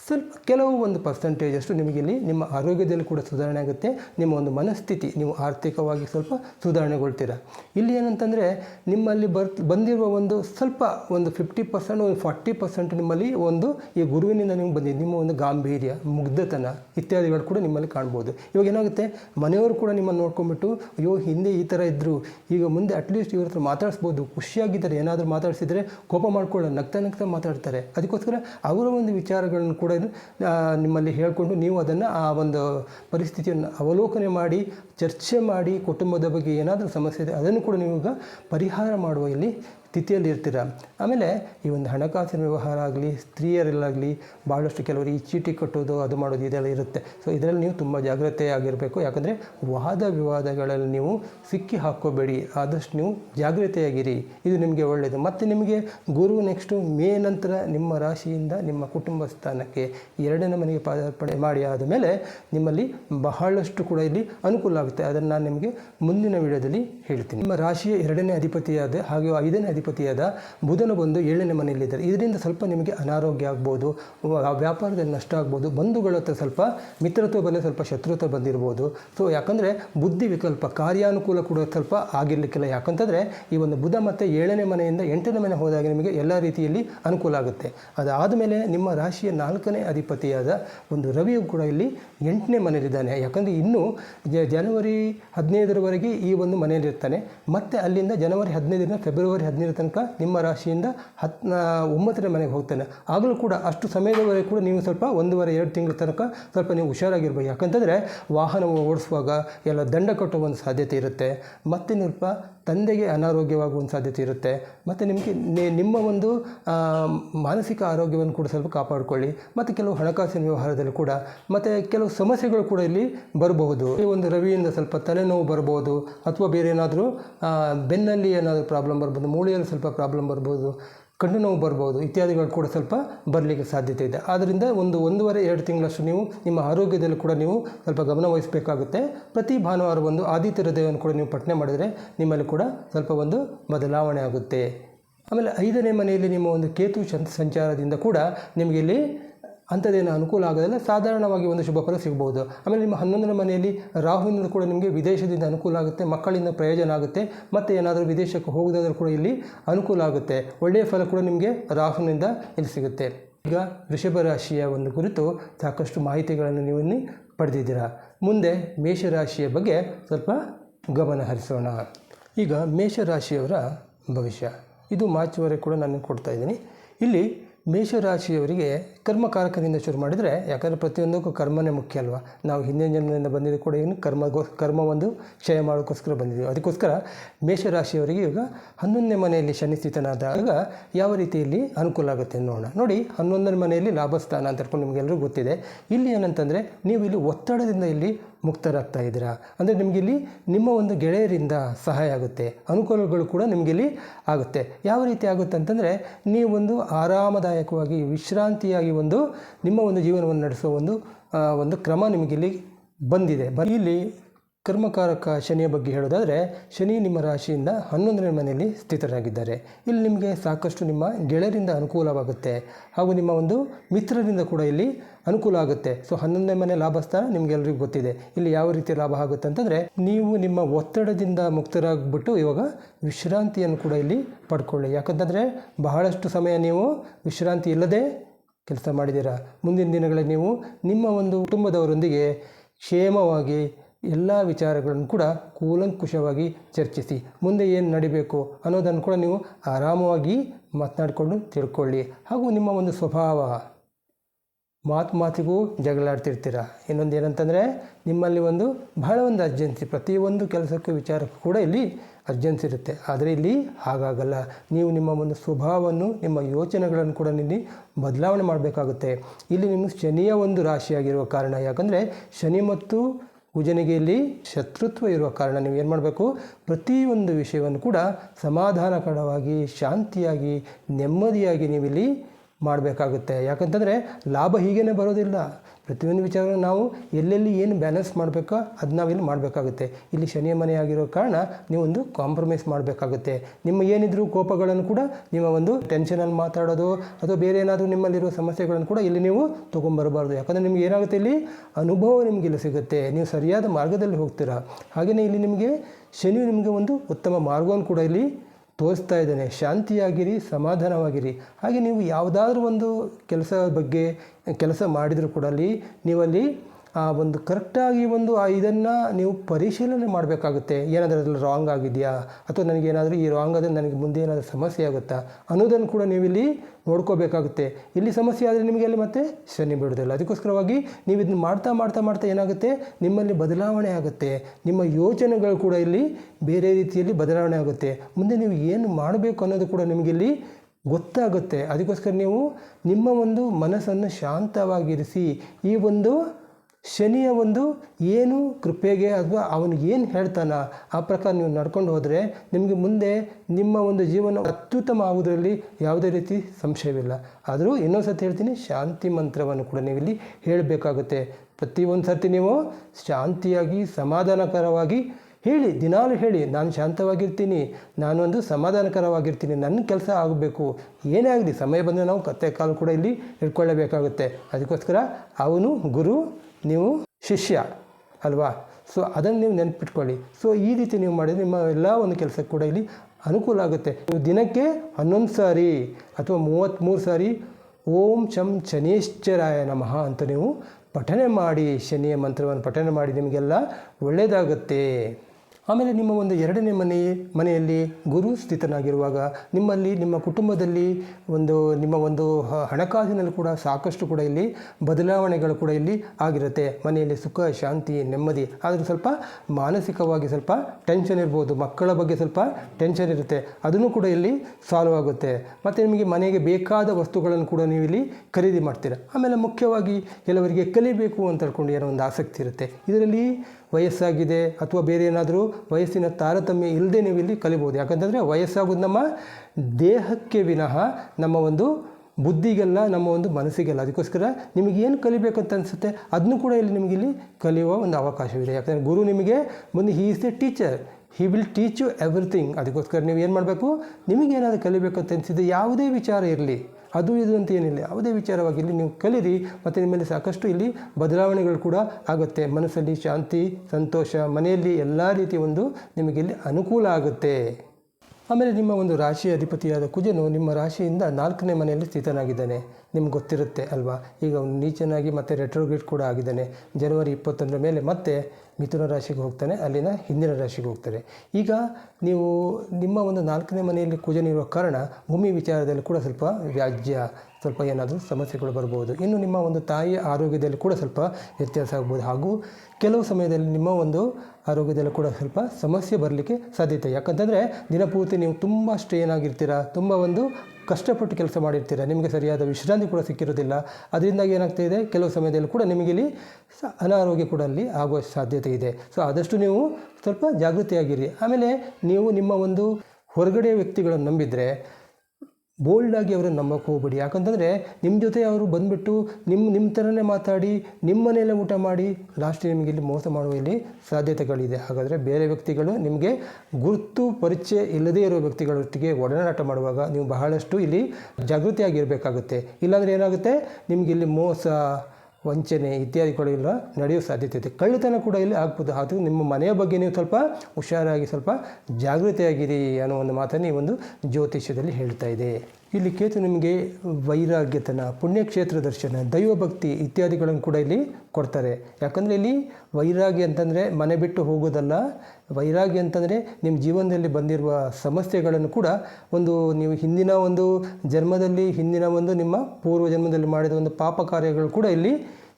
ಸ್ವಲ್ಪ ಕೆಲವು ಒಂದು ಪರ್ಸೆಂಟೇಜಷ್ಟು ನಿಮಗೆ ಇಲ್ಲಿ ನಿಮ್ಮ ಆರೋಗ್ಯದಲ್ಲಿ ಕೂಡ ಸುಧಾರಣೆ ಆಗುತ್ತೆ. ನಿಮ್ಮ ಒಂದು ಮನಸ್ಥಿತಿ, ನೀವು ಆರ್ಥಿಕವಾಗಿ ಸ್ವಲ್ಪ ಸುಧಾರಣೆಗೊಳ್ತೀರ. ಇಲ್ಲಿ ಏನಂತಂದರೆ, ನಿಮ್ಮಲ್ಲಿ ಬರ್, ಬಂದಿರುವ ಒಂದು ಸ್ವಲ್ಪ ಒಂದು ಫಿಫ್ಟಿ ಪರ್ಸೆಂಟ್ ಒಂದು ಫಾರ್ಟಿ ಪರ್ಸೆಂಟ್ ನಿಮ್ಮಲ್ಲಿ ಒಂದು ಈ ಗುರುವಿನಿಂದ ನಿಮ್ಗೆ ಬಂದಿದೆ. ನಿಮ್ಮ ಒಂದು ಗಾಂಭೀರ್ಯ, ಮುಗ್ಧತನ ಇತ್ಯಾದಿಗಳು ಕೂಡ ನಿಮ್ಮಲ್ಲಿ ಕಾಣ್ಬೋದು. ಇವಾಗ ಏನಾಗುತ್ತೆ, ಮನೆಯವರು ಕೂಡ ನಿಮ್ಮನ್ನು ನೋಡ್ಕೊಂಡ್ಬಿಟ್ಟು, ಅಯ್ಯೋ, ಹಿಂದೆ ಈ ಥರ ಇದ್ದರು ಈಗ ಮುಂದೆ ಅಟ್ಲೀಸ್ಟ್ ಇವ್ರ ಹತ್ರ ಮಾತಾಡಿಸ್ಬೋದು. ಖುಷಿಯಾಗಿದ್ದಾರೆ. ಏನಾದರೂ ಮಾತಾಡಿಸಿದರೆ ಕೋಪ ಮಾಡ್ಕೊಳ್ಳೋ ನಗ್ತಾ ನಗ್ತಾ ಮಾತಾಡ್ತಾರೆ. ಅದಕ್ಕೋಸ್ಕರ ಅವರ ಒಂದು ವಿಚಾರಗಳನ್ನು ಕೂಡ ಆ, ನಿಮ್ಮಲ್ಲಿ ಹೇಳಿಕೊಂಡು ನೀವು ಅದನ್ನು ಆ ಒಂದು ಪರಿಸ್ಥಿತಿಯನ್ನು ಅವಲೋಕನೆ ಮಾಡಿ ಚರ್ಚೆ ಮಾಡಿ ಕುಟುಂಬದ ಬಗ್ಗೆ ಏನಾದರೂ ಸಮಸ್ಯೆ ಇದೆ ಅದನ್ನು ಕೂಡ ನೀವು ಈಗ ಪರಿಹಾರ ಮಾಡುವ ಇಲ್ಲಿ ಸ್ಥಿತಿಯಲ್ಲಿ ಇರ್ತೀರ ಆಮೇಲೆ ಈ ಒಂದು ಹಣಕಾಸಿನ ವ್ಯವಹಾರ ಆಗಲಿ, ಸ್ತ್ರೀಯರಲ್ಲಾಗಲಿ ಭಾಳಷ್ಟು ಕೆಲವರು ಈ ಚೀಟಿ ಕಟ್ಟೋದು, ಅದು ಮಾಡೋದು ಇದೆಲ್ಲ ಇರುತ್ತೆ. ಸೊ ಇದರಲ್ಲಿ ನೀವು ತುಂಬ ಜಾಗ್ರತೆಯಾಗಿರಬೇಕು. ಯಾಕಂದರೆ ವಾದ ವಿವಾದಗಳಲ್ಲಿ ನೀವು ಸಿಕ್ಕಿ ಹಾಕ್ಕೋಬೇಡಿ. ಆದಷ್ಟು ನೀವು ಜಾಗ್ರತೆಯಾಗಿರಿ. ಇದು ನಿಮಗೆ ಒಳ್ಳೆಯದು ಮತ್ತು ನಿಮಗೆ ಗುರು ನೆಕ್ಸ್ಟು ಮೇ ನಂತರ ನಿಮ್ಮ ರಾಶಿಯಿಂದ ನಿಮ್ಮ ಕುಟುಂಬ ಸ್ಥಾನಕ್ಕೆ ಎರಡನೇ ಮನೆಗೆ ಪಾದಾರ್ಪಣೆ ಮಾಡಿ ಆದಮೇಲೆ ನಿಮ್ಮಲ್ಲಿ ಬಹಳಷ್ಟು ಕೂಡ ಇಲ್ಲಿ ಅನುಕೂಲ ಆಗುತ್ತೆ. ಅದನ್ನು ನಾನು ನಿಮಗೆ ಮುಂದಿನ ವಿಡಿಯೋದಲ್ಲಿ ಹೇಳ್ತೀನಿ. ನಿಮ್ಮ ರಾಶಿಯ ಎರಡನೇ ಅಧಿಪತಿಯಾದ ಹಾಗೆ ಐದನೇ ಅಧಿಪತಿಯಾದ ಬುಧನು ಬಂದು ಏಳನೇ ಮನೆಯಲ್ಲಿದ್ದಾರೆ. ಇದರಿಂದ ಸ್ವಲ್ಪ ನಿಮಗೆ ಅನಾರೋಗ್ಯ ಆಗ್ಬೋದು ವ್ಯಾಪಾರದಲ್ಲಿ ನಷ್ಟ ಆಗ್ಬೋದು, ಬಂಧುಗಳ ಹತ್ರ ಸ್ವಲ್ಪ ಮಿತ್ರತ್ವ ಬಂದರೆ ಸ್ವಲ್ಪ ಶತ್ರುತ್ವ ಬಂದಿರ್ಬೋದು. ಸೊ ಯಾಕಂದರೆ ಬುದ್ಧಿ ವಿಕಲ್ಪ, ಕಾರ್ಯಾನುಕೂಲ ಕೂಡ ಸ್ವಲ್ಪ ಆಗಿರಲಿಕ್ಕಿಲ್ಲ. ಯಾಕಂತಂದರೆ ಈ ಒಂದು ಬುಧ ಮತ್ತು ಏಳನೇ ಮನೆಯಿಂದ ಎಂಟನೇ ಮನೆ ಹೋದಾಗ ನಿಮಗೆ ಎಲ್ಲ ರೀತಿಯಲ್ಲಿ ಅನುಕೂಲ ಆಗುತ್ತೆ. ಅದಾದ ಮೇಲೆ ನಿಮ್ಮ ರಾಶಿಯ ನಾಲ್ಕನೇ ಅಧಿಪತಿಯಾದ ಒಂದು ರವಿಯು ಕೂಡ ಇಲ್ಲಿ ಎಂಟನೇ ಮನೆಯಲ್ಲಿದ್ದಾನೆ. ಯಾಕಂದರೆ ಇನ್ನೂ ಜನವರಿ ಹದಿನೈದರವರೆಗೆ ಈ ಒಂದು ಮನೆಯಲ್ಲಿರ್ತಾನೆ ಮತ್ತು ಅಲ್ಲಿಂದ ಜನವರಿ ಹದಿನೈದರಿಂದ ಫೆಬ್ರವರಿ ಹದಿನೈದರ ತನಕ ನಿಮ್ಮ ರಾಶಿಯಿಂದ ಹತ್ ಒಂಬತ್ತನೇ ಮನೆಗೆ ಹೋಗ್ತಾನೆ. ಆಗಲೂ ಕೂಡ ಅಷ್ಟು ಸಮಯದವರೆಗೆ ಕೂಡ ನೀವು ಸ್ವಲ್ಪ ಒಂದೂವರೆ, ಎರಡು ತಿಂಗಳ ತನಕ ಸ್ವಲ್ಪ ನೀವು ಹುಷಾರಾಗಿರ್ಬೋದು ಯಾಕಂತಂದರೆ ವಾಹನ ಓಡಿಸುವಾಗ ಎಲ್ಲ ದಂಡ ಕಟ್ಟುವ ಒಂದು ಸಾಧ್ಯತೆ ಇರುತ್ತೆ. ಮತ್ತು ಸ್ವಲ್ಪ ತಂದೆಗೆ ಅನಾರೋಗ್ಯವಾಗುವ ಒಂದು ಸಾಧ್ಯತೆ ಇರುತ್ತೆ. ಮತ್ತು ನಿಮಗೆ ನಿಮ್ಮ ಒಂದು ಮಾನಸಿಕ ಆರೋಗ್ಯವನ್ನು ಕೂಡ ಸ್ವಲ್ಪ ಕಾಪಾಡಿಕೊಳ್ಳಿ. ಮತ್ತು ಕೆಲವು ಹಣಕಾಸಿನ ವ್ಯವಹಾರದಲ್ಲಿ ಕೂಡ, ಮತ್ತು ಕೆಲವು ಸಮಸ್ಯೆಗಳು ಕೂಡ ಇಲ್ಲಿ ಬರಬಹುದು. ಈ ಒಂದು ರವಿಯಿಂದ ಸ್ವಲ್ಪ ತಲೆನೋವು ಬರಬಹುದು ಅಥವಾ ಬೇರೆ ಏನಾದರೂ ಬೆನ್ನಲ್ಲಿ ಏನಾದರೂ ಪ್ರಾಬ್ಲಮ್ ಬರ್ಬೋದು, ಮೂಳೆಯಲ್ಲಿ ಸ್ವಲ್ಪ ಪ್ರಾಬ್ಲಮ್ ಬರ್ಬೋದು, ಕಣ್ಣು ನೋವು ಬರ್ಬೋದು, ಇತ್ಯಾದಿಗಳು ಕೂಡ ಸ್ವಲ್ಪ ಬರಲಿಕ್ಕೆ ಸಾಧ್ಯತೆ ಇದೆ. ಆದ್ದರಿಂದ ಒಂದು ಒಂದೂವರೆ, ಎರಡು ತಿಂಗಳಷ್ಟು ನೀವು ನಿಮ್ಮ ಆರೋಗ್ಯದಲ್ಲಿ ಕೂಡ ನೀವು ಸ್ವಲ್ಪ ಗಮನ ವಹಿಸಬೇಕಾಗುತ್ತೆ. ಪ್ರತಿ ಭಾನುವಾರ ಒಂದು ಆದಿತ್ಯ ಹೃದಯವನ್ನು ಕೂಡ ನೀವು ಪಠನೆ ಮಾಡಿದರೆ ನಿಮ್ಮಲ್ಲಿ ಕೂಡ ಸ್ವಲ್ಪ ಒಂದು ಬದಲಾವಣೆ ಆಗುತ್ತೆ. ಆಮೇಲೆ ಐದನೇ ಮನೆಯಲ್ಲಿ ನಿಮ್ಮ ಒಂದು ಕೇತು ಸಂಚಾರದಿಂದ ಕೂಡ ನಿಮಗೆ ಇಲ್ಲಿ ಅಂಥದ್ದೇನು ಅನುಕೂಲ ಆಗೋದಿಲ್ಲ. ಸಾಧಾರಣವಾಗಿ ಒಂದು ಶುಭ ಫಲ ಸಿಗ್ಬೋದು. ಆಮೇಲೆ ನಿಮ್ಮ ಹನ್ನೊಂದರ ಮನೆಯಲ್ಲಿ ರಾಹುವಿನಿಂದ ಕೂಡ ನಿಮಗೆ ವಿದೇಶದಿಂದ ಅನುಕೂಲ ಆಗುತ್ತೆ, ಮಕ್ಕಳಿಂದ ಪ್ರಯೋಜನ ಆಗುತ್ತೆ, ಮತ್ತು ಏನಾದರೂ ವಿದೇಶಕ್ಕೆ ಹೋಗೋದಾದರೂ ಕೂಡ ಇಲ್ಲಿ ಅನುಕೂಲ ಆಗುತ್ತೆ. ಒಳ್ಳೆಯ ಫಲ ಕೂಡ ನಿಮಗೆ ರಾಹುವಿನಿಂದ ಇಲ್ಲಿ ಸಿಗುತ್ತೆ. ಈಗ ವೃಷಭ ರಾಶಿಯ ಒಂದು ಕುರಿತು ಸಾಕಷ್ಟು ಮಾಹಿತಿಗಳನ್ನು ನೀವು ಇಲ್ಲಿ ಪಡೆದಿದ್ದೀರಾ. ಮುಂದೆ ಮೇಷರಾಶಿಯ ಬಗ್ಗೆ ಸ್ವಲ್ಪ ಗಮನ ಹರಿಸೋಣ. ಈಗ ಮೇಷರಾಶಿಯವರ ಭವಿಷ್ಯ. ಇದು ಮಾರ್ಚ್ವರೆಗೆ ಕೂಡ ನಾನು ಕೊಡ್ತಾ ಇದ್ದೀನಿ. ಇಲ್ಲಿ ಮೇಷರಾಶಿಯವರಿಗೆ ಕರ್ಮಕಾರಕದಿಂದ ಶುರು ಮಾಡಿದರೆ, ಯಾಕಂದರೆ ಪ್ರತಿಯೊಂದಕ್ಕೂ ಕರ್ಮನೇ ಮುಖ್ಯ ಅಲ್ವಾ? ನಾವು ಹಿಂದಿನ ಜನ್ಮದಿಂದ ಬಂದಿದ್ದು ಕೂಡ ಏನು? ಕರ್ಮಗೋ ಕರ್ಮ ಒಂದು ಕ್ಷಯ ಮಾಡೋಕ್ಕೋಸ್ಕರ ಬಂದಿದ್ದೀವಿ. ಅದಕ್ಕೋಸ್ಕರ ಮೇಷರಾಶಿಯವರಿಗೆ ಈಗ ಹನ್ನೊಂದನೇ ಮನೆಯಲ್ಲಿ ಶನಿ ಸ್ಥಿತನಾದಾಗ ಯಾವ ರೀತಿಯಲ್ಲಿ ಅನುಕೂಲ ಆಗುತ್ತೆ ನೋಡೋಣ. ನೋಡಿ, ಹನ್ನೊಂದನೇ ಮನೆಯಲ್ಲಿ ಲಾಭಸ್ಥಾನ ಅಂತ ಹೇಳ್ಕೊಂಡು ನಿಮಗೆಲ್ಲರಿಗೂ ಗೊತ್ತಿದೆ. ಇಲ್ಲಿ ಏನಂತಂದರೆ, ನೀವು ಇಲ್ಲಿ ಒತ್ತಡದಿಂದ ಇಲ್ಲಿ ಮುಕ್ತರಾಗ್ತಾ ಇದ್ದೀರಾ? ಅಂದರೆ ನಿಮಗೆ ಇಲ್ಲಿ ನಿಮ್ಮ ಒಂದು ಗೆಳೆಯರಿಂದ ಸಹಾಯ ಆಗುತ್ತೆ. ಅನುಕೂಲಗಳು ಕೂಡ ನಿಮಗೆ ಇಲ್ಲಿ ಆಗುತ್ತೆ. ಯಾವ ರೀತಿ ಆಗುತ್ತೆ ಅಂತಂದರೆ ನೀವೊಂದು ಆರಾಮದಾಯಕವಾಗಿ, ವಿಶ್ರಾಂತಿಯಾಗಿ ಒಂದು ನಿಮ್ಮ ಒಂದು ಜೀವನವನ್ನು ನಡೆಸೋ ಒಂದು ಒಂದು ಕ್ರಮ ನಿಮಗಿಲ್ಲಿ ಬಂದಿದೆ. ಬ ಇಲ್ಲಿ ಕರ್ಮಕಾರಕ ಶನಿಯ ಬಗ್ಗೆ ಹೇಳೋದಾದರೆ ಶನಿ ನಿಮ್ಮ ರಾಶಿಯಿಂದ ಹನ್ನೊಂದನೇ ಮನೆಯಲ್ಲಿ ಸ್ಥಿತರಾಗಿದ್ದಾರೆ. ಇಲ್ಲಿ ನಿಮಗೆ ಸಾಕಷ್ಟು ನಿಮ್ಮ ಗೆಳೆಯರಿಂದ ಅನುಕೂಲವಾಗುತ್ತೆ. ಹಾಗೂ ನಿಮ್ಮ ಒಂದು ಮಿತ್ರರಿಂದ ಕೂಡ ಇಲ್ಲಿ ಅನುಕೂಲ ಆಗುತ್ತೆ. ಸೊ ಹನ್ನೊಂದನೇ ಮನೆ ಲಾಭಸ್ಥಾನ ನಿಮಗೆಲ್ಲರಿಗೂ ಗೊತ್ತಿದೆ. ಇಲ್ಲಿ ಯಾವ ರೀತಿ ಲಾಭ ಆಗುತ್ತೆ ಅಂತಂದರೆ, ನೀವು ನಿಮ್ಮ ಒತ್ತಡದಿಂದ ಮುಕ್ತರಾಗ್ಬಿಟ್ಟು ಇವಾಗ ವಿಶ್ರಾಂತಿಯನ್ನು ಕೂಡ ಇಲ್ಲಿ ಪಡ್ಕೊಳ್ಳಿ. ಯಾಕಂತಂದರೆ, ಬಹಳಷ್ಟು ಸಮಯ ನೀವು ವಿಶ್ರಾಂತಿ ಇಲ್ಲದೆ ಕೆಲಸ ಮಾಡಿದ್ದೀರಾ? ಮುಂದಿನ ದಿನಗಳಲ್ಲಿ ನೀವು ನಿಮ್ಮ ಒಂದು ಕುಟುಂಬದವರೊಂದಿಗೆ ಕ್ಷೇಮವಾಗಿ ಎಲ್ಲ ವಿಚಾರಗಳನ್ನು ಕೂಡ ಕೂಲಂಕುಷವಾಗಿ ಚರ್ಚಿಸಿ. ಮುಂದೆ ಏನು ನಡಿಬೇಕು ಅನ್ನೋದನ್ನು ಕೂಡ ನೀವು ಆರಾಮವಾಗಿ ಮಾತನಾಡಿಕೊಂಡು ತಿಳ್ಕೊಳ್ಳಿ. ಹಾಗೂ ನಿಮ್ಮ ಒಂದು ಸ್ವಭಾವ ಮಾತು ಮಾತಿಗೂ ಜಗಳಾಡ್ತಿರ್ತೀರ? ಇನ್ನೊಂದು ಏನಂತಂದರೆ, ನಿಮ್ಮಲ್ಲಿ ಒಂದು ಬಹಳ ಒಂದು ಅರ್ಜೆನ್ಸಿ ಪ್ರತಿಯೊಂದು ಕೆಲಸಕ್ಕೂ ವಿಚಾರಕ್ಕೂ ಕೂಡ ಇಲ್ಲಿ ಅರ್ಜೆನ್ಸಿ ಇರುತ್ತೆ. ಆದರೆ ಇಲ್ಲಿ ಹಾಗಾಗಲ್ಲ. ನೀವು ನಿಮ್ಮ ಒಂದು ಸ್ವಭಾವವನ್ನು, ನಿಮ್ಮ ಯೋಚನೆಗಳನ್ನು ಕೂಡ ಇಲ್ಲಿ ಬದಲಾವಣೆ ಮಾಡಬೇಕಾಗುತ್ತೆ. ಇಲ್ಲಿ ನಿಮ್ಮ ಶನಿಯ ಒಂದು ರಾಶಿಯಾಗಿರುವ ಕಾರಣ, ಯಾಕಂದರೆ ಶನಿ ಮತ್ತು ಕುಜನಿಗೆ ಇಲ್ಲಿ ಶತ್ರುತ್ವ ಇರುವ ಕಾರಣ. ನೀವು ಏನು ಮಾಡಬೇಕು? ಪ್ರತಿಯೊಂದು ವಿಷಯವನ್ನು ಕೂಡ ಸಮಾಧಾನಕರವಾಗಿ, ಶಾಂತಿಯಾಗಿ, ನೆಮ್ಮದಿಯಾಗಿ ನೀವಿಲ್ಲಿ ಮಾಡಬೇಕಾಗುತ್ತೆ. ಯಾಕಂತಂದರೆ ಲಾಭ ಹೀಗೇ ಬರೋದಿಲ್ಲ. ಪ್ರತಿಯೊಂದು ವಿಚಾರ ನಾವು ಎಲ್ಲೆಲ್ಲಿ ಏನು ಬ್ಯಾಲೆನ್ಸ್ ಮಾಡಬೇಕೋ ಅದು ನಾವಿಲ್ಲಿ ಮಾಡಬೇಕಾಗುತ್ತೆ. ಇಲ್ಲಿ ಶನಿಯ ಮನೆ ಆಗಿರೋ ಕಾರಣ ನೀವೊಂದು ಕಾಂಪ್ರಮೈಸ್ ಮಾಡಬೇಕಾಗುತ್ತೆ. ನಿಮ್ಮ ಏನಿದ್ರು ಕೋಪಗಳನ್ನು ಕೂಡ ನಿಮ್ಮ ಒಂದು ಟೆನ್ಷನಲ್ಲಿ ಮಾತಾಡೋದು ಅಥವಾ ಬೇರೆ ಏನಾದರೂ ನಿಮ್ಮಲ್ಲಿರೋ ಸಮಸ್ಯೆಗಳನ್ನು ಕೂಡ ಇಲ್ಲಿ ನೀವು ತೊಗೊಂಬರಬಾರ್ದು. ಯಾಕಂದರೆ ನಿಮ್ಗೆ ಏನಾಗುತ್ತೆ ಇಲ್ಲಿ? ಅನುಭವ ನಿಮಗೆ ಇಲ್ಲಿ ಸಿಗುತ್ತೆ. ನೀವು ಸರಿಯಾದ ಮಾರ್ಗದಲ್ಲಿ ಹೋಗ್ತೀರಾ. ಹಾಗೆಯೇ ಇಲ್ಲಿ ನಿಮಗೆ ಶನಿ ನಿಮಗೆ ಒಂದು ಉತ್ತಮ ಮಾರ್ಗವನ್ನು ಕೂಡ ಇಲ್ಲಿ ತೋರಿಸ್ತಾ ಇದ್ದೇನೆ. ಶಾಂತಿಯಾಗಿರಿ, ಸಮಾಧಾನವಾಗಿರಿ. ಹಾಗೆ ನೀವು ಯಾವುದಾದ್ರೂ ಒಂದು ಕೆಲಸ ಬಗ್ಗೆ ಕೆಲಸ ಮಾಡಿದರೂ ಕೂಡ ಅಲ್ಲಿ ನೀವಲ್ಲಿ ಆ ಒಂದು ಕರೆಕ್ಟಾಗಿ ಒಂದು, ಆ ಇದನ್ನು ನೀವು ಪರಿಶೀಲನೆ ಮಾಡಬೇಕಾಗುತ್ತೆ. ಏನಾದರೂ ಅದರಲ್ಲಿ ರಾಂಗ್ ಆಗಿದೆಯಾ? ಅಥವಾ ನನಗೇನಾದರೂ ಈ ರಾಂಗ್ ಆದರೆ ನನಗೆ ಮುಂದೆ ಏನಾದರೂ ಸಮಸ್ಯೆ ಆಗುತ್ತಾ? ಅನ್ನೋದನ್ನು ಕೂಡ ನೀವಿಲ್ಲಿ ನೋಡ್ಕೋಬೇಕಾಗುತ್ತೆ. ಇಲ್ಲಿ ಸಮಸ್ಯೆ ಆದರೆ ನಿಮಗೆ ಅಲ್ಲಿ ಮತ್ತೆ ಶನಿ ಬಿಡೋದಿಲ್ಲ ಅದಕ್ಕೋಸ್ಕರವಾಗಿ ನೀವು ಇದನ್ನು ಮಾಡ್ತಾ ಮಾಡ್ತಾ ಮಾಡ್ತಾ ಏನಾಗುತ್ತೆ? ನಿಮ್ಮಲ್ಲಿ ಬದಲಾವಣೆ ಆಗುತ್ತೆ. ನಿಮ್ಮ ಯೋಚನೆಗಳು ಕೂಡ ಇಲ್ಲಿ ಬೇರೆ ರೀತಿಯಲ್ಲಿ ಬದಲಾವಣೆ ಆಗುತ್ತೆ. ಮುಂದೆ ನೀವು ಏನು ಮಾಡಬೇಕು ಅನ್ನೋದು ಕೂಡ ನಿಮಗೆ ಇಲ್ಲಿ ಗೊತ್ತಾಗುತ್ತೆ. ಅದಕ್ಕೋಸ್ಕರ ನೀವು ನಿಮ್ಮ ಒಂದು ಮನಸ್ಸನ್ನು ಶಾಂತವಾಗಿರಿಸಿ ಈ ಒಂದು ಶನಿಯ ಒಂದು ಏನು ಕೃಪೆಗೆ ಅಥವಾ ಅವನಿಗೆ ಏನು ಹೇಳ್ತಾನ, ಆ ಪ್ರಕಾರ ನೀವು ನಡ್ಕೊಂಡು ಹೋದರೆ ನಿಮಗೆ ಮುಂದೆ ನಿಮ್ಮ ಒಂದು ಜೀವನ ಅತ್ಯುತ್ತಮ ಆಗುವುದರಲ್ಲಿ ಯಾವುದೇ ರೀತಿ ಸಂಶಯವಿಲ್ಲ. ಆದರೂ ಇನ್ನೊಂದು ಸರ್ತಿ ಹೇಳ್ತೀನಿ, ಶಾಂತಿ ಮಂತ್ರವನ್ನು ಕೂಡ ನೀವು ಇಲ್ಲಿ ಹೇಳಬೇಕಾಗುತ್ತೆ. ಪ್ರತಿಯೊಂದು ಸರ್ತಿ ನೀವು ಶಾಂತಿಯಾಗಿ, ಸಮಾಧಾನಕರವಾಗಿ ಹೇಳಿ, ದಿನಾಲು ಹೇಳಿ, ನಾನು ಶಾಂತವಾಗಿರ್ತೀನಿ ನಾನೊಂದು ಸಮಾಧಾನಕರವಾಗಿರ್ತೀನಿ, ನನ್ನ ಕೆಲಸ ಆಗಬೇಕು, ಏನೇ ಆಗಲಿ, ಸಮಯ ಬಂದರೆ ನಾವು ಕತ್ತೆ ಕಾಲು ಕೂಡ ಇಲ್ಲಿ ಇಟ್ಕೊಳ್ಳಬೇಕಾಗುತ್ತೆ. ಅದಕ್ಕೋಸ್ಕರ ಅವನು ಗುರು ನೀವು ಶಿಷ್ಯ ಅಲ್ವಾ? ಸೊ ಅದನ್ನು ನೀವು ನೆನ್ಪಿಟ್ಕೊಳ್ಳಿ. ಸೊ ಈ ರೀತಿ ನೀವು ಮಾಡಿದರೆ ನಿಮ್ಮ ಎಲ್ಲ ಒಂದು ಕೆಲಸಕ್ಕೆ ಕೂಡ ಇಲ್ಲಿ ಅನುಕೂಲ ಆಗುತ್ತೆ. ನೀವು ದಿನಕ್ಕೆ ಹನ್ನೊಂದು ಸಾರಿ ಅಥವಾ ಮೂವತ್ತ್ಮೂರು ಸಾರಿ ಓಂ ಚಂ ಶನೇಶ್ವರಾಯ ನಮಃ ಅಂತ ನೀವು ಪಠನೆ ಮಾಡಿ, ಶನಿಯ ಮಂತ್ರವನ್ನು ಪಠನೆ ಮಾಡಿ ನಿಮಗೆಲ್ಲ ಒಳ್ಳೆಯದಾಗುತ್ತೆ. ಆಮೇಲೆ ನಿಮ್ಮ ಒಂದು ಎರಡನೇ ಮನೆ, ಮನೆಯಲ್ಲಿ ಗುರು ಸ್ಥಿತನಾಗಿರುವಾಗ ನಿಮ್ಮಲ್ಲಿ, ನಿಮ್ಮ ಕುಟುಂಬದಲ್ಲಿ ಒಂದು, ನಿಮ್ಮ ಒಂದು ಹಣಕಾಸಿನಲ್ಲಿ ಕೂಡ ಸಾಕಷ್ಟು ಕೂಡ ಇಲ್ಲಿ ಬದಲಾವಣೆಗಳು ಕೂಡ ಇಲ್ಲಿ ಆಗಿರುತ್ತೆ. ಮನೆಯಲ್ಲಿ ಸುಖ, ಶಾಂತಿ, ನೆಮ್ಮದಿ. ಆದರೂ ಸ್ವಲ್ಪ ಮಾನಸಿಕವಾಗಿ ಸ್ವಲ್ಪ ಟೆನ್ಷನ್ ಇರ್ಬೋದು. ಮಕ್ಕಳ ಬಗ್ಗೆ ಸ್ವಲ್ಪ ಟೆನ್ಷನ್ ಇರುತ್ತೆ. ಅದನ್ನು ಕೂಡ ಇಲ್ಲಿ ಸಾಲ್ವ್ ಆಗುತ್ತೆ. ಮತ್ತು ನಿಮಗೆ ಮನೆಗೆ ಬೇಕಾದ ವಸ್ತುಗಳನ್ನು ಕೂಡ ನೀವು ಇಲ್ಲಿ ಖರೀದಿ ಮಾಡ್ತೀರಾ. ಆಮೇಲೆ ಮುಖ್ಯವಾಗಿ ಕೆಲವರಿಗೆ ಕಲಿಬೇಕು ಅಂತ ಹೇಳ್ಕೊಂಡು ಏನೋ ಒಂದು ಆಸಕ್ತಿ ಇರುತ್ತೆ. ಇದರಲ್ಲಿ ವಯಸ್ಸಾಗಿದೆ ಅಥವಾ ಬೇರೆ ಏನಾದರೂ ವಯಸ್ಸಿನ ತಾರತಮ್ಯ ಇಲ್ಲದೆ ನೀವು ಇಲ್ಲಿ ಕಲಿಬೋದು. ಯಾಕಂತಂದರೆ ವಯಸ್ಸಾಗೋದು ನಮ್ಮ ದೇಹಕ್ಕೆ ವಿನಃ ನಮ್ಮ ಒಂದು ಬುದ್ಧಿಗೆಲ್ಲ, ನಮ್ಮ ಒಂದು ಮನಸ್ಸಿಗೆಲ್ಲ. ಅದಕ್ಕೋಸ್ಕರ ನಿಮಗೆ ಏನು ಕಲಿಬೇಕಂತ ಅನಿಸುತ್ತೆ ಅದನ್ನು ಕೂಡ ಇಲ್ಲಿ ನಿಮಗೆ ಇಲ್ಲಿ ಕಲಿಯುವ ಒಂದು ಅವಕಾಶವಿದೆ. ಯಾಕಂದರೆ ಗುರು ನಿಮಗೆ ಮುಂದೆ he is the teacher he will teach you everything ಅದಕ್ಕೋಸ್ಕರ ನೀವು ಏನು ಮಾಡಬೇಕು? ನಿಮಗೇನಾದರೂ ಕಲಿಬೇಕಂತ ಅನಿಸಿದ್ದು ಯಾವುದೇ ವಿಚಾರ ಇರಲಿ. ಅದು ಇದು ಅಂತ ಏನಿಲ್ಲ. ಯಾವುದೇ ವಿಚಾರವಾಗಿ ಇಲ್ಲಿ ನೀವು ಕಲೀರಿ, ಮತ್ತು ನಿಮ್ಮಲ್ಲಿ ಸಾಕಷ್ಟು ಇಲ್ಲಿ ಬದಲಾವಣೆಗಳು ಕೂಡ ಆಗುತ್ತೆ. ಮನಸ್ಸಲ್ಲಿ ಶಾಂತಿ, ಸಂತೋಷ, ಮನೆಯಲ್ಲಿ ಎಲ್ಲ ರೀತಿಯ ಒಂದು ನಿಮಗೆ ಇಲ್ಲಿ ಅನುಕೂಲ ಆಗುತ್ತೆ. ಆಮೇಲೆ ನಿಮ್ಮ ಒಂದು ರಾಶಿ ಅಧಿಪತಿಯಾದ ಕುಜನು ನಿಮ್ಮ ರಾಶಿಯಿಂದ ನಾಲ್ಕನೇ ಮನೆಯಲ್ಲಿ ಸ್ಥಿತನಾಗಿದ್ದಾನೆ. ನಿಮ್ಗೆ ಗೊತ್ತಿರುತ್ತೆ ಅಲ್ವಾ? ಈಗ ಅವನು ನೀಚನಾಗಿ ಮತ್ತೆ ರೆಟ್ರೋಗೇಟ್ ಕೂಡ ಆಗಿದ್ದಾನೆ. ಜನವರಿ ಇಪ್ಪತ್ತೊಂದರ ಮೇಲೆ ಮತ್ತೆ ಮಿಥುನ ರಾಶಿಗೆ ಹೋಗ್ತಾನೆ, ಅಲ್ಲಿನ ಹಿಂದಿನ ರಾಶಿಗೆ ಹೋಗ್ತಾರೆ ಈಗ ನೀವು ನಿಮ್ಮ ಒಂದು ನಾಲ್ಕನೇ ಮನೆಯಲ್ಲಿ ಕುಜನಿರುವ ಕಾರಣ ಭೂಮಿ ವಿಚಾರದಲ್ಲಿ ಕೂಡ ಸ್ವಲ್ಪ ವ್ಯಾಜ್ಯ, ಸ್ವಲ್ಪ ಏನಾದರೂ ಸಮಸ್ಯೆಗಳು ಬರ್ಬೋದು. ಇನ್ನು ನಿಮ್ಮ ಒಂದು ತಾಯಿಯ ಆರೋಗ್ಯದಲ್ಲಿ ಕೂಡ ಸ್ವಲ್ಪ ವ್ಯತ್ಯಾಸ ಆಗ್ಬೋದು. ಹಾಗೂ ಕೆಲವು ಸಮಯದಲ್ಲಿ ನಿಮ್ಮ ಒಂದು ಆರೋಗ್ಯದಲ್ಲಿ ಕೂಡ ಸ್ವಲ್ಪ ಸಮಸ್ಯೆ ಬರಲಿಕ್ಕೆ ಸಾಧ್ಯತೆ. ಯಾಕಂತಂದರೆ ದಿನಪೂರ್ತಿ ನೀವು ತುಂಬ ಸ್ಟ್ರೇನ್ ಆಗಿರ್ತೀರಾ ತುಂಬ ಒಂದು ಕಷ್ಟಪಟ್ಟು ಕೆಲಸ ಮಾಡಿರ್ತೀರ, ನಿಮಗೆ ಸರಿಯಾದ ವಿಶ್ರಾಂತಿ ಕೂಡ ಸಿಕ್ಕಿರೋದಿಲ್ಲ. ಅದರಿಂದಾಗಿ ಏನಾಗ್ತಾಯಿದೆ ಕೆಲವು ಸಮಯದಲ್ಲಿ ಕೂಡ ನಿಮಗೆ ಇಲ್ಲಿ ಅನಾರೋಗ್ಯ ಕೂಡ ಅಲ್ಲಿ ಆಗುವ ಸಾಧ್ಯತೆ ಇದೆ. ಸೊ ಆದಷ್ಟು ನೀವು ಸ್ವಲ್ಪ ಜಾಗೃತಿಯಾಗಿರಿ. ಆಮೇಲೆ ನೀವು ನಿಮ್ಮ ಒಂದು ಹೊರಗಡೆ ವ್ಯಕ್ತಿಗಳನ್ನು ನಂಬಿದರೆ ಬೋಲ್ಡಾಗಿ ಅವರನ್ನು ನಂಬಕ್ಕೆ ಹೋಗ್ಬೇಡಿ. ಯಾಕಂತಂದರೆ ನಿಮ್ಮ ಜೊತೆ ಅವರು ಬಂದುಬಿಟ್ಟು ನಿಮ್ಮ ನಿಮ್ಮ ಥರನೇ ಮಾತಾಡಿ ನಿಮ್ಮ ಮನೆಯಲ್ಲೇ ಊಟ ಮಾಡಿ ಲಾಸ್ಟ್ ನಿಮಗೆ ಇಲ್ಲಿ ಮೋಸ ಮಾಡುವ ಇಲ್ಲಿ ಸಾಧ್ಯತೆಗಳಿದೆ. ಹಾಗಾದರೆ ಬೇರೆ ವ್ಯಕ್ತಿಗಳು ನಿಮಗೆ ಗುರುತು ಪರಿಚಯ ಇಲ್ಲದೇ ಇರೋ ವ್ಯಕ್ತಿಗಳೊಟ್ಟಿಗೆ ಒಡನಾಟ ಮಾಡುವಾಗ ನೀವು ಬಹಳಷ್ಟು ಇಲ್ಲಿ ಜಾಗೃತಿಯಾಗಿರಬೇಕಾಗುತ್ತೆ. ಇಲ್ಲಾಂದರೆ ಏನಾಗುತ್ತೆ? ನಿಮಗೆ ಇಲ್ಲಿ ಮೋಸ ವಂಚನೆ ಕೂಡ ಇಲ್ಲ ನಡೆಯುವ ಸಾಧ್ಯತೆ ಇದೆ. ಕಳ್ಳತನ ಕೂಡ ಇಲ್ಲಿ ಆಗ್ಬೋದು. ಅದು ನಿಮ್ಮ ಮನೆಯ ಬಗ್ಗೆ ನೀವು ಸ್ವಲ್ಪ ಹುಷಾರಾಗಿ ಸ್ವಲ್ಪ ಜಾಗೃತೆಯಾಗಿರಿ ಅನ್ನೋ ಒಂದು ಮಾತನ್ನು ಈ ಒಂದು ಜ್ಯೋತಿಷ್ಯದಲ್ಲಿ ಹೇಳ್ತಾ ಇದೆ. ಇಲ್ಲಿ ಕೇತು ನಿಮಗೆ ವೈರಾಗ್ಯತನ, ಪುಣ್ಯಕ್ಷೇತ್ರ ದರ್ಶನ ದೈವಭಕ್ತಿ ಇತ್ಯಾದಿಗಳನ್ನು ಕೂಡ ಇಲ್ಲಿ ಕೊಡ್ತಾರೆ. ಯಾಕಂದರೆ ಇಲ್ಲಿ ವೈರಾಗ್ಯ ಅಂತಂದರೆ ಮನೆ ಬಿಟ್ಟು ಹೋಗೋದಲ್ಲ, ವೈರಾಗ್ಯ ಅಂತಂದರೆ ನಿಮ್ಮ ಜೀವನದಲ್ಲಿ ಬಂದಿರುವ ಸಮಸ್ಯೆಗಳನ್ನು ಕೂಡ ಒಂದು ನೀವು ಹಿಂದಿನ ಒಂದು ಜನ್ಮದಲ್ಲಿ, ಹಿಂದಿನ ಒಂದು ನಿಮ್ಮ ಪೂರ್ವ ಜನ್ಮದಲ್ಲಿ ಮಾಡಿದ ಒಂದು ಪಾಪ ಕಾರ್ಯಗಳು ಕೂಡ ಇಲ್ಲಿ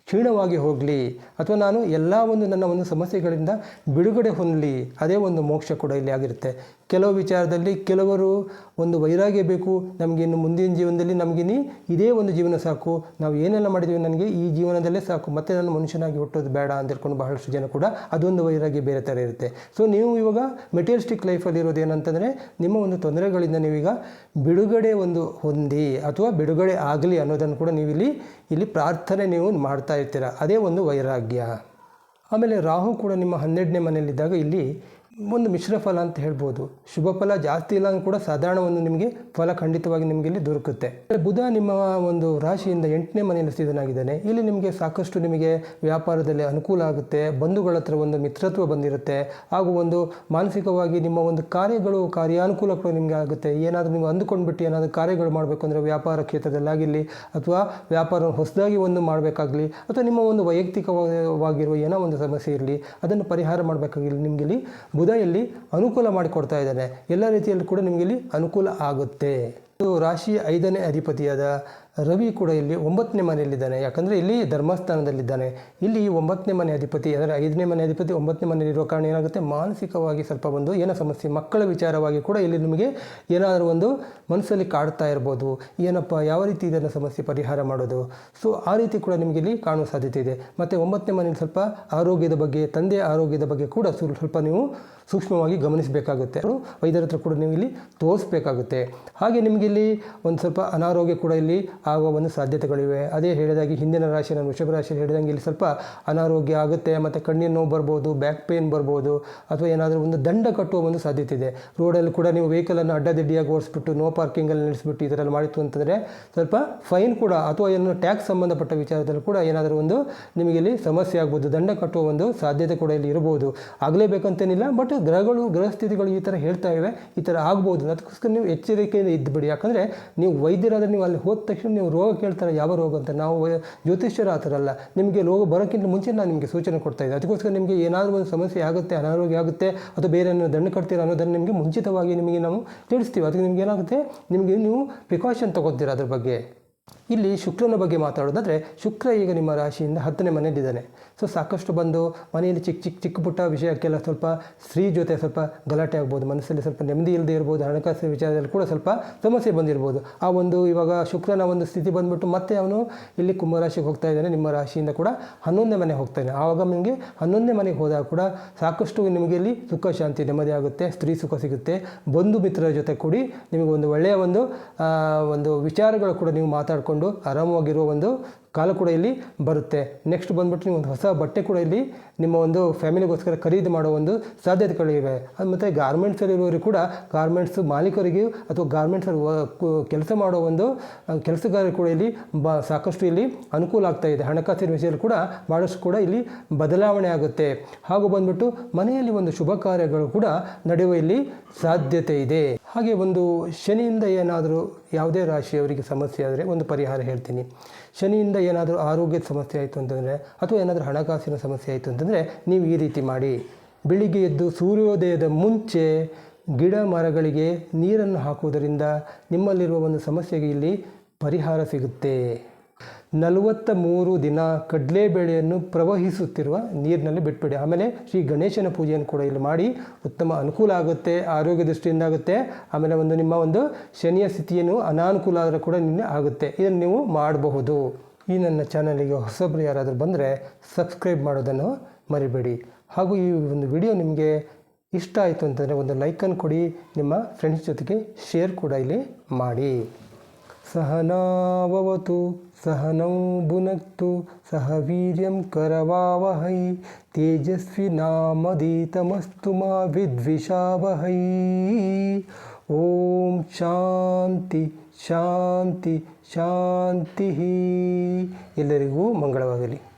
ಕ್ಷೀಣವಾಗಿ ಹೋಗಲಿ ಅಥವಾ ನಾನು ಎಲ್ಲ ಒಂದು ನನ್ನ ಒಂದು ಸಮಸ್ಯೆಗಳಿಂದ ಬಿಡುಗಡೆ ಹೊಂದಲಿ, ಅದೇ ಒಂದು ಮೋಕ್ಷ ಕೂಡ ಇಲ್ಲಿ ಆಗಿರುತ್ತೆ. ಕೆಲವು ವಿಚಾರದಲ್ಲಿ ಕೆಲವರು ಒಂದು ವೈರಾಗ್ಯ ಬೇಕು, ನಮಗೆ ಇನ್ನು ಮುಂದಿನ ಜೀವನದಲ್ಲಿ ನಮಗಿನಿ ಇದೇ ಒಂದು ಜೀವನ ಸಾಕು, ನಾವು ಏನೆಲ್ಲ ಮಾಡಿದ್ದೀವಿ ನನಗೆ ಈ ಜೀವನದಲ್ಲೇ ಸಾಕು, ಮತ್ತೆ ನಾನು ಮನುಷ್ಯನಾಗಿ ಹುಟ್ಟೋದು ಬೇಡ ಅಂತ ಹೇಳ್ಕೊಂಡು ಬಹಳಷ್ಟು ಜನ ಕೂಡ ಅದೊಂದು ವೈರಾಗ್ಯ ಬೇರೆ ಥರ ಇರುತ್ತೆ. ಸೊ ನೀವು ಇವಾಗ ಮೆಟೀರಿಯಲಿಸ್ಟಿಕ್ ಲೈಫಲ್ಲಿರೋದು ಏನಂತಂದರೆ, ನಿಮ್ಮ ಒಂದು ತೊಂದರೆಗಳಿಂದ ನೀವೀಗ ಬಿಡುಗಡೆ ಒಂದು ಹೊಂದಿ ಅಥವಾ ಬಿಡುಗಡೆ ಆಗಲಿ ಅನ್ನೋದನ್ನು ಕೂಡ ನೀವಿಲ್ಲಿ, ಇಲ್ಲಿ ಪ್ರಾರ್ಥನೆ ನೀವು ಮಾಡ್ತಾ ಇರ್ತೀರ. ಅದೇ ಒಂದು ವೈರಾಗ್ಯ. ಆಮೇಲೆ ರಾಹು ಕೂಡ ನಿಮ್ಮ ಹನ್ನೆರಡನೇ ಮನೆಯಲ್ಲಿದ್ದಾಗ ಇಲ್ಲಿ ಒಂದು ಮಿಶ್ರ ಫಲ ಅಂತ ಹೇಳ್ಬೋದು. ಶುಭ ಫಲ ಜಾಸ್ತಿ ಇಲ್ಲ ಅಂದ್ರೂ ಕೂಡ ಸಾಧಾರಣ ಒಂದು ನಿಮಗೆ ಫಲ ಖಂಡಿತವಾಗಿ ನಿಮಗೆ ಇಲ್ಲಿ ದೊರಕುತ್ತೆ ಬುಧ ನಿಮ್ಮ ಒಂದು ರಾಶಿಯಿಂದ ಎಂಟನೇ ಮನೆಯಲ್ಲಿ ಸ್ಥಿತನಾಗಿದ್ದಾನೆ. ಇಲ್ಲಿ ನಿಮಗೆ ಸಾಕಷ್ಟು ನಿಮಗೆ ವ್ಯಾಪಾರದಲ್ಲಿ ಅನುಕೂಲ ಆಗುತ್ತೆ. ಬಂಧುಗಳ ಹತ್ರ ಒಂದು ಮಿತ್ರತ್ವ ಬಂದಿರುತ್ತೆ. ಹಾಗೂ ಒಂದು ಮಾನಸಿಕವಾಗಿ ನಿಮ್ಮ ಒಂದು ಕಾರ್ಯಗಳು ಕಾರ್ಯಾನುಕೂಲಗಳು ನಿಮಗೆ ಆಗುತ್ತೆ. ಏನಾದರೂ ನೀವು ಅಂದುಕೊಂಡ್ಬಿಟ್ಟು ಏನಾದರೂ ಕಾರ್ಯಗಳು ಮಾಡಬೇಕು ಅಂದರೆ ವ್ಯಾಪಾರ ಕ್ಷೇತ್ರದಲ್ಲಾಗಿರಲಿ ಅಥವಾ ವ್ಯಾಪಾರ ಹೊಸದಾಗಿ ಒಂದು ಮಾಡಬೇಕಾಗಲಿ ಅಥವಾ ನಿಮ್ಮ ಒಂದು ವೈಯಕ್ತಿಕವಾಗಿರುವ ಏನೋ ಒಂದು ಸಮಸ್ಯೆ ಇರಲಿ, ಅದನ್ನು ಪರಿಹಾರ ಮಾಡಬೇಕಾಗಿರಲಿ, ನಿಮಗೆ ಇಲ್ಲಿ ಬುಧ ಇಲ್ಲಿ ಅನುಕೂಲ ಮಾಡಿಕೊಡ್ತಾ ಇದ್ದಾನೆ. ಎಲ್ಲ ರೀತಿಯಲ್ಲೂ ಕೂಡ ನಿಮಗೆ ಇಲ್ಲಿ ಅನುಕೂಲ ಆಗುತ್ತೆ. ಇದು ರಾಶಿ ಐದನೇ ಅಧಿಪತಿಯಾದ ರವಿ ಕೂಡ ಇಲ್ಲಿ ಒಂಬತ್ತನೇ ಮನೆಯಲ್ಲಿದ್ದಾನೆ. ಯಾಕಂದರೆ ಇಲ್ಲಿ ಧರ್ಮಸ್ಥಾನದಲ್ಲಿದ್ದಾನೆ. ಇಲ್ಲಿ ಒಂಬತ್ತನೇ ಮನೆ ಅಧಿಪತಿ, ಅಂದರೆ ಐದನೇ ಮನೆ ಅಧಿಪತಿ, ಒಂಬತ್ತನೇ ಮನೆಯಲ್ಲಿರೋ ಕಾರಣ ಏನಾಗುತ್ತೆ? ಮಾನಸಿಕವಾಗಿ ಸ್ವಲ್ಪ ಒಂದು ಏನೋ ಸಮಸ್ಯೆ, ಮಕ್ಕಳ ವಿಚಾರವಾಗಿ ಕೂಡ ಇಲ್ಲಿ ನಿಮಗೆ ಏನಾದರೂ ಒಂದು ಮನಸ್ಸಲ್ಲಿ ಕಾಡ್ತಾ ಇರ್ಬೋದು. ಏನಪ್ಪ, ಯಾವ ರೀತಿ ಇದನ್ನು ಸಮಸ್ಯೆ ಪರಿಹಾರ ಮಾಡೋದು? ಸೊ ಆ ರೀತಿ ಕೂಡ ನಿಮಗೆ ಇಲ್ಲಿ ಕಾಣುವ ಸಾಧ್ಯತೆ ಇದೆ. ಮತ್ತು ಒಂಬತ್ತನೇ ಮನೆಯಲ್ಲಿ ಸ್ವಲ್ಪ ಆರೋಗ್ಯದ ಬಗ್ಗೆ, ತಂದೆ ಆರೋಗ್ಯದ ಬಗ್ಗೆ ಕೂಡ ಸ್ವಲ್ಪ ಸ್ವಲ್ಪ ನೀವು ಸೂಕ್ಷ್ಮವಾಗಿ ಗಮನಿಸಬೇಕಾಗುತ್ತೆ. ವೈದ್ಯರ ಹತ್ರ ಕೂಡ ನೀವು ಇಲ್ಲಿ ತೋರಿಸ್ಬೇಕಾಗುತ್ತೆ. ಹಾಗೆ ನಿಮಗೆ ಇಲ್ಲಿ ಒಂದು ಸ್ವಲ್ಪ ಅನಾರೋಗ್ಯ ಕೂಡ ಇಲ್ಲಿ ಆಗುವ ಒಂದು ಸಾಧ್ಯತೆಗಳಿವೆ. ಅದೇ ಹೇಳಿದಾಗೆ ಹಿಂದಿನ ರಾಶಿ, ನಾನು ವೃಷಭ ರಾಶಿಯಲ್ಲಿ ಹೇಳಿದಂಗೆ ಇಲ್ಲಿ ಸ್ವಲ್ಪ ಅನಾರೋಗ್ಯ ಆಗುತ್ತೆ, ಮತ್ತು ಕಣ್ಣಿನ ನೋವು ಬರ್ಬೋದು ಬ್ಯಾಕ್ ಪೇನ್ ಬರ್ಬೋದು, ಅಥವಾ ಏನಾದರೂ ಒಂದು ದಂಡ ಕಟ್ಟುವ ಒಂದು ಸಾಧ್ಯತೆ ಇದೆ. ರೋಡಲ್ಲಿ ಕೂಡ ನೀವು ವೆಹಿಕಲನ್ನು ಅಡ್ಡದಿಡ್ಡಿಯಾಗಿ ಓಡಿಸ್ಬಿಟ್ಟು ನೋ ಪಾರ್ಕಿಂಗಲ್ಲಿ ನಿಲ್ಲಿಸ್ಬಿಟ್ಟು ಈ ಥರ ಮಾಡಿತ್ತು ಅಂತಂದರೆ, ಸ್ವಲ್ಪ ಫೈನ್ ಕೂಡ, ಅಥವಾ ಏನು ಟ್ಯಾಕ್ಸ್ ಸಂಬಂಧಪಟ್ಟ ವಿಚಾರದಲ್ಲಿ ಕೂಡ ಏನಾದರೂ ಒಂದು ನಿಮಗೆ ಇಲ್ಲಿ ಸಮಸ್ಯೆ ಆಗ್ಬೋದು, ದಂಡ ಕಟ್ಟುವ ಒಂದು ಸಾಧ್ಯತೆ ಕೂಡ ಇಲ್ಲಿ ಇರ್ಬೋದು. ಆಗಲೇಬೇಕಂತೇನಿಲ್ಲ ಬಟ್ ಗ್ರಹಗಳು, ಗ್ರಹಸ್ಥಿತಿಗಳು ಈ ಥರ ಹೇಳ್ತಾ ಇವೆ, ಈ ಥರ ಆಗ್ಬೋದು. ಅದಕ್ಕೋಸ್ಕರ ನೀವು ಎಚ್ಚರಿಕೆಯಿಂದ ಇದ್ದುಬಿಡಿ ಯಾಕಂದರೆ, ನೀವು ವೈದ್ಯರಾದರೆ ನೀವು ಅಲ್ಲಿ ಹೋದ ತಕ್ಷಣ ನೀವು ರೋಗ ಕೇಳ್ತಾರೆ ಯಾವ ರೋಗ ಅಂತ, ನಾವು ಜ್ಯೋತಿಷ್ಯರ ಆ ಥರ ಅಲ್ಲ ನಿಮಗೆ ರೋಗ ಬರೋಕ್ಕಿಂತ ಮುಂಚೆ ನಾನು ನಿಮಗೆ ಸೂಚನೆ ಕೊಡ್ತಾ ಇದ್ದೆ. ಅದಕ್ಕೋಸ್ಕರ ನಿಮಗೆ ಏನಾದರೂ ಒಂದು ಸಮಸ್ಯೆ ಆಗುತ್ತೆ, ಅನಾರೋಗ್ಯ ಆಗುತ್ತೆ, ಅಥವಾ ಬೇರೆ ಏನೋ ದಂಡ ಕಟ್ತೀರಾ ಅನ್ನೋದನ್ನು ನಿಮಗೆ ಮುಂಚಿತವಾಗಿ ನಿಮಗೆ ನಾವು ತಿಳಿಸ್ತೀವಿ. ಅದಕ್ಕೆ ನಿಮ್ಗೆ ಏನಾಗುತ್ತೆ, ನಿಮಗೆ ನೀವು ಪ್ರಿಕಾಷನ್ ತಗೋತೀರಾ ಅದ್ರ ಬಗ್ಗೆ. ಇಲ್ಲಿ ಶುಕ್ರನ ಬಗ್ಗೆ ಮಾತಾಡೋದಾದರೆ, ಶುಕ್ರ ಈಗ ನಿಮ್ಮ ರಾಶಿಯಿಂದ ಹತ್ತನೇ ಮನೆಯಲ್ಲಿದ್ದಾನೆ. ಸೊ ಸಾಕಷ್ಟು ಬಂದು ಮನೆಯಲ್ಲಿ ಚಿಕ್ಕ ಚಿಕ್ಕ ಚಿಕ್ಕ ಪುಟ್ಟ ವಿಷಯಕ್ಕೆಲ್ಲ ಸ್ವಲ್ಪ ಸ್ತ್ರೀ ಜೊತೆ ಸ್ವಲ್ಪ ಗಲಾಟೆ ಆಗ್ಬೋದು, ಮನಸ್ಸಲ್ಲಿ ಸ್ವಲ್ಪ ನೆಮ್ಮದಿ ಇಲ್ಲದೆ ಇರ್ಬೋದು, ಹಣಕಾಸಿನ ವಿಚಾರದಲ್ಲಿ ಕೂಡ ಸ್ವಲ್ಪ ಸಮಸ್ಯೆ ಬಂದಿರ್ಬೋದು. ಆ ಒಂದು ಇವಾಗ ಶುಕ್ರನ ಒಂದು ಸ್ಥಿತಿ ಬಂದ್ಬಿಟ್ಟು ಮತ್ತೆ ಅವನು ಇಲ್ಲಿ ಕುಂಭರಾಶಿಗೆ ಹೋಗ್ತಾ ಇದ್ದಾನೆ, ನಿಮ್ಮ ರಾಶಿಯಿಂದ ಕೂಡ ಹನ್ನೊಂದನೇ ಮನೆಗೆ ಹೋಗ್ತಾನೆ ಆವಾಗ ನಿಮಗೆ ಹನ್ನೊಂದನೇ ಮನೆಗೆ ಹೋದಾಗ ಕೂಡ ಸಾಕಷ್ಟು ನಿಮಗೆ ಇಲ್ಲಿ ಸುಖ, ಶಾಂತಿ, ನೆಮ್ಮದಿ ಆಗುತ್ತೆ, ಸ್ತ್ರೀ ಸುಖ ಸಿಗುತ್ತೆ. ಬಂಧು ಮಿತ್ರರ ಜೊತೆ ಕೂಡಿ ನಿಮಗೆ ಒಂದು ಒಳ್ಳೆಯ ಒಂದು ಒಂದು ವಿಚಾರಗಳು ಕೂಡ ನೀವು ಮಾತಾಡಿಕೊಂಡು ಆರಾಮವಾಗಿರುವ ಒಂದು ಕಾಲ ಕೂಡ ಇಲ್ಲಿ ಬರುತ್ತೆ. ನೆಕ್ಸ್ಟ್ ಬಂದ್ಬಿಟ್ಟು ನೀವು ಒಂದು ಹೊಸ ಬಟ್ಟೆ ಕೂಡ ಇಲ್ಲಿ ನಿಮ್ಮ ಒಂದು ಫ್ಯಾಮಿಲಿಗೋಸ್ಕರ ಖರೀದಿ ಮಾಡೋ ಒಂದು ಸಾಧ್ಯತೆಗಳಿವೆ ಮತ್ತು ಗಾರ್ಮೆಂಟ್ಸಲ್ಲಿರೋರಿಗೆ ಕೂಡ ಗಾರ್ಮೆಂಟ್ಸ್ ಮಾಲೀಕರಿಗೆ ಅಥವಾ ಗಾರ್ಮೆಂಟ್ಸಲ್ಲಿ ಕೆಲಸ ಮಾಡೋ ಒಂದು ಕೆಲಸಗಾರರು ಕೂಡ ಇಲ್ಲಿ ಬ, ಸಾಕಷ್ಟು ಇಲ್ಲಿ ಅನುಕೂಲ ಆಗ್ತಾ ಇದೆ. ಹಣಕಾಸಿನ ವಿಷಯದಲ್ಲಿ ಕೂಡ ಭಾಳಷ್ಟು ಕೂಡ ಇಲ್ಲಿ ಬದಲಾವಣೆ ಆಗುತ್ತೆ. ಹಾಗೂ ಬಂದ್ಬಿಟ್ಟು ಮನೆಯಲ್ಲಿ ಒಂದು ಶುಭ ಕಾರ್ಯಗಳು ಕೂಡ ನಡೆಯುವ ಇಲ್ಲಿ ಸಾಧ್ಯತೆ ಇದೆ. ಹಾಗೆ ಒಂದು ಶನಿಯಿಂದ ಏನಾದರೂ ಯಾವುದೇ ರಾಶಿಯವರಿಗೆ ಸಮಸ್ಯೆ ಆದರೆ ಒಂದು ಪರಿಹಾರ ಹೇಳ್ತೀನಿ. ಶನಿಯಿಂದ ಏನಾದರೂ ಆರೋಗ್ಯದ ಸಮಸ್ಯೆ ಆಯಿತು ಅಂತಂದರೆ ಅಥವಾ ಏನಾದರೂ ಹಣಕಾಸಿನ ಸಮಸ್ಯೆ ಆಯಿತು ಅಂತಂದರೆ ನೀವು ಈ ರೀತಿ ಮಾಡಿ. ಬೆಳಿಗ್ಗೆ ಎದ್ದು ಸೂರ್ಯೋದಯದ ಮುಂಚೆ ಗಿಡ ಮರಗಳಿಗೆ ನೀರನ್ನು ಹಾಕುವುದರಿಂದ ನಿಮ್ಮಲ್ಲಿರುವ ಒಂದು ಸಮಸ್ಯೆಗೆ ಇಲ್ಲಿ ಪರಿಹಾರ ಸಿಗುತ್ತೆ. ನಲವತ್ತ ಮೂರು ದಿನ ಕಡಲೆಬೇಳೆಯನ್ನು ಪ್ರವಹಿಸುತ್ತಿರುವ ನೀರಿನಲ್ಲಿ ಬಿಟ್ಬಿಡಿ. ಆಮೇಲೆ ಶ್ರೀ ಗಣೇಶನ ಪೂಜೆಯನ್ನು ಕೂಡ ಇಲ್ಲಿ ಮಾಡಿ ಉತ್ತಮ ಅನುಕೂಲ ಆಗುತ್ತೆ, ಆರೋಗ್ಯ ದೃಷ್ಟಿಯಿಂದ ಆಗುತ್ತೆ. ಆಮೇಲೆ ಒಂದು ನಿಮ್ಮ ಒಂದು ಶನಿಯ ಸ್ಥಿತಿಯನ್ನು ಅನಾನುಕೂಲ ಆದರೂ ಕೂಡ ನಿನ್ನೆ ಆಗುತ್ತೆ. ಇದನ್ನು ನೀವು ಮಾಡಬಹುದು. ಈ ನನ್ನ ಚಾನಲಿಗೆ ಹೊಸಬ್ರು ಯಾರಾದರೂ ಬಂದರೆ ಸಬ್ಸ್ಕ್ರೈಬ್ ಮಾಡೋದನ್ನು ಮರಿಬೇಡಿ. ಹಾಗೂ ಈ ಒಂದು ವಿಡಿಯೋ ನಿಮಗೆ ಇಷ್ಟ ಆಯಿತು ಅಂತಂದರೆ ಒಂದು ಲೈಕನ್ನು ಕೊಡಿ, ನಿಮ್ಮ ಫ್ರೆಂಡ್ಸ್ ಜೊತೆಗೆ ಶೇರ್ ಕೂಡ ಇಲ್ಲಿ ಮಾಡಿ. सहनाववतु सहनौ भुनक्तु सह वीर्यं करवावहै तेजस्विनामधीतमस्तु मा विद्विषावहै ॐ ಶಾಂತಿ ಶಾಂತಿ ಶಾಂತಿ ಎಲ್ಲರಿಗೂ ಮಂಗಳವಾಗಲಿ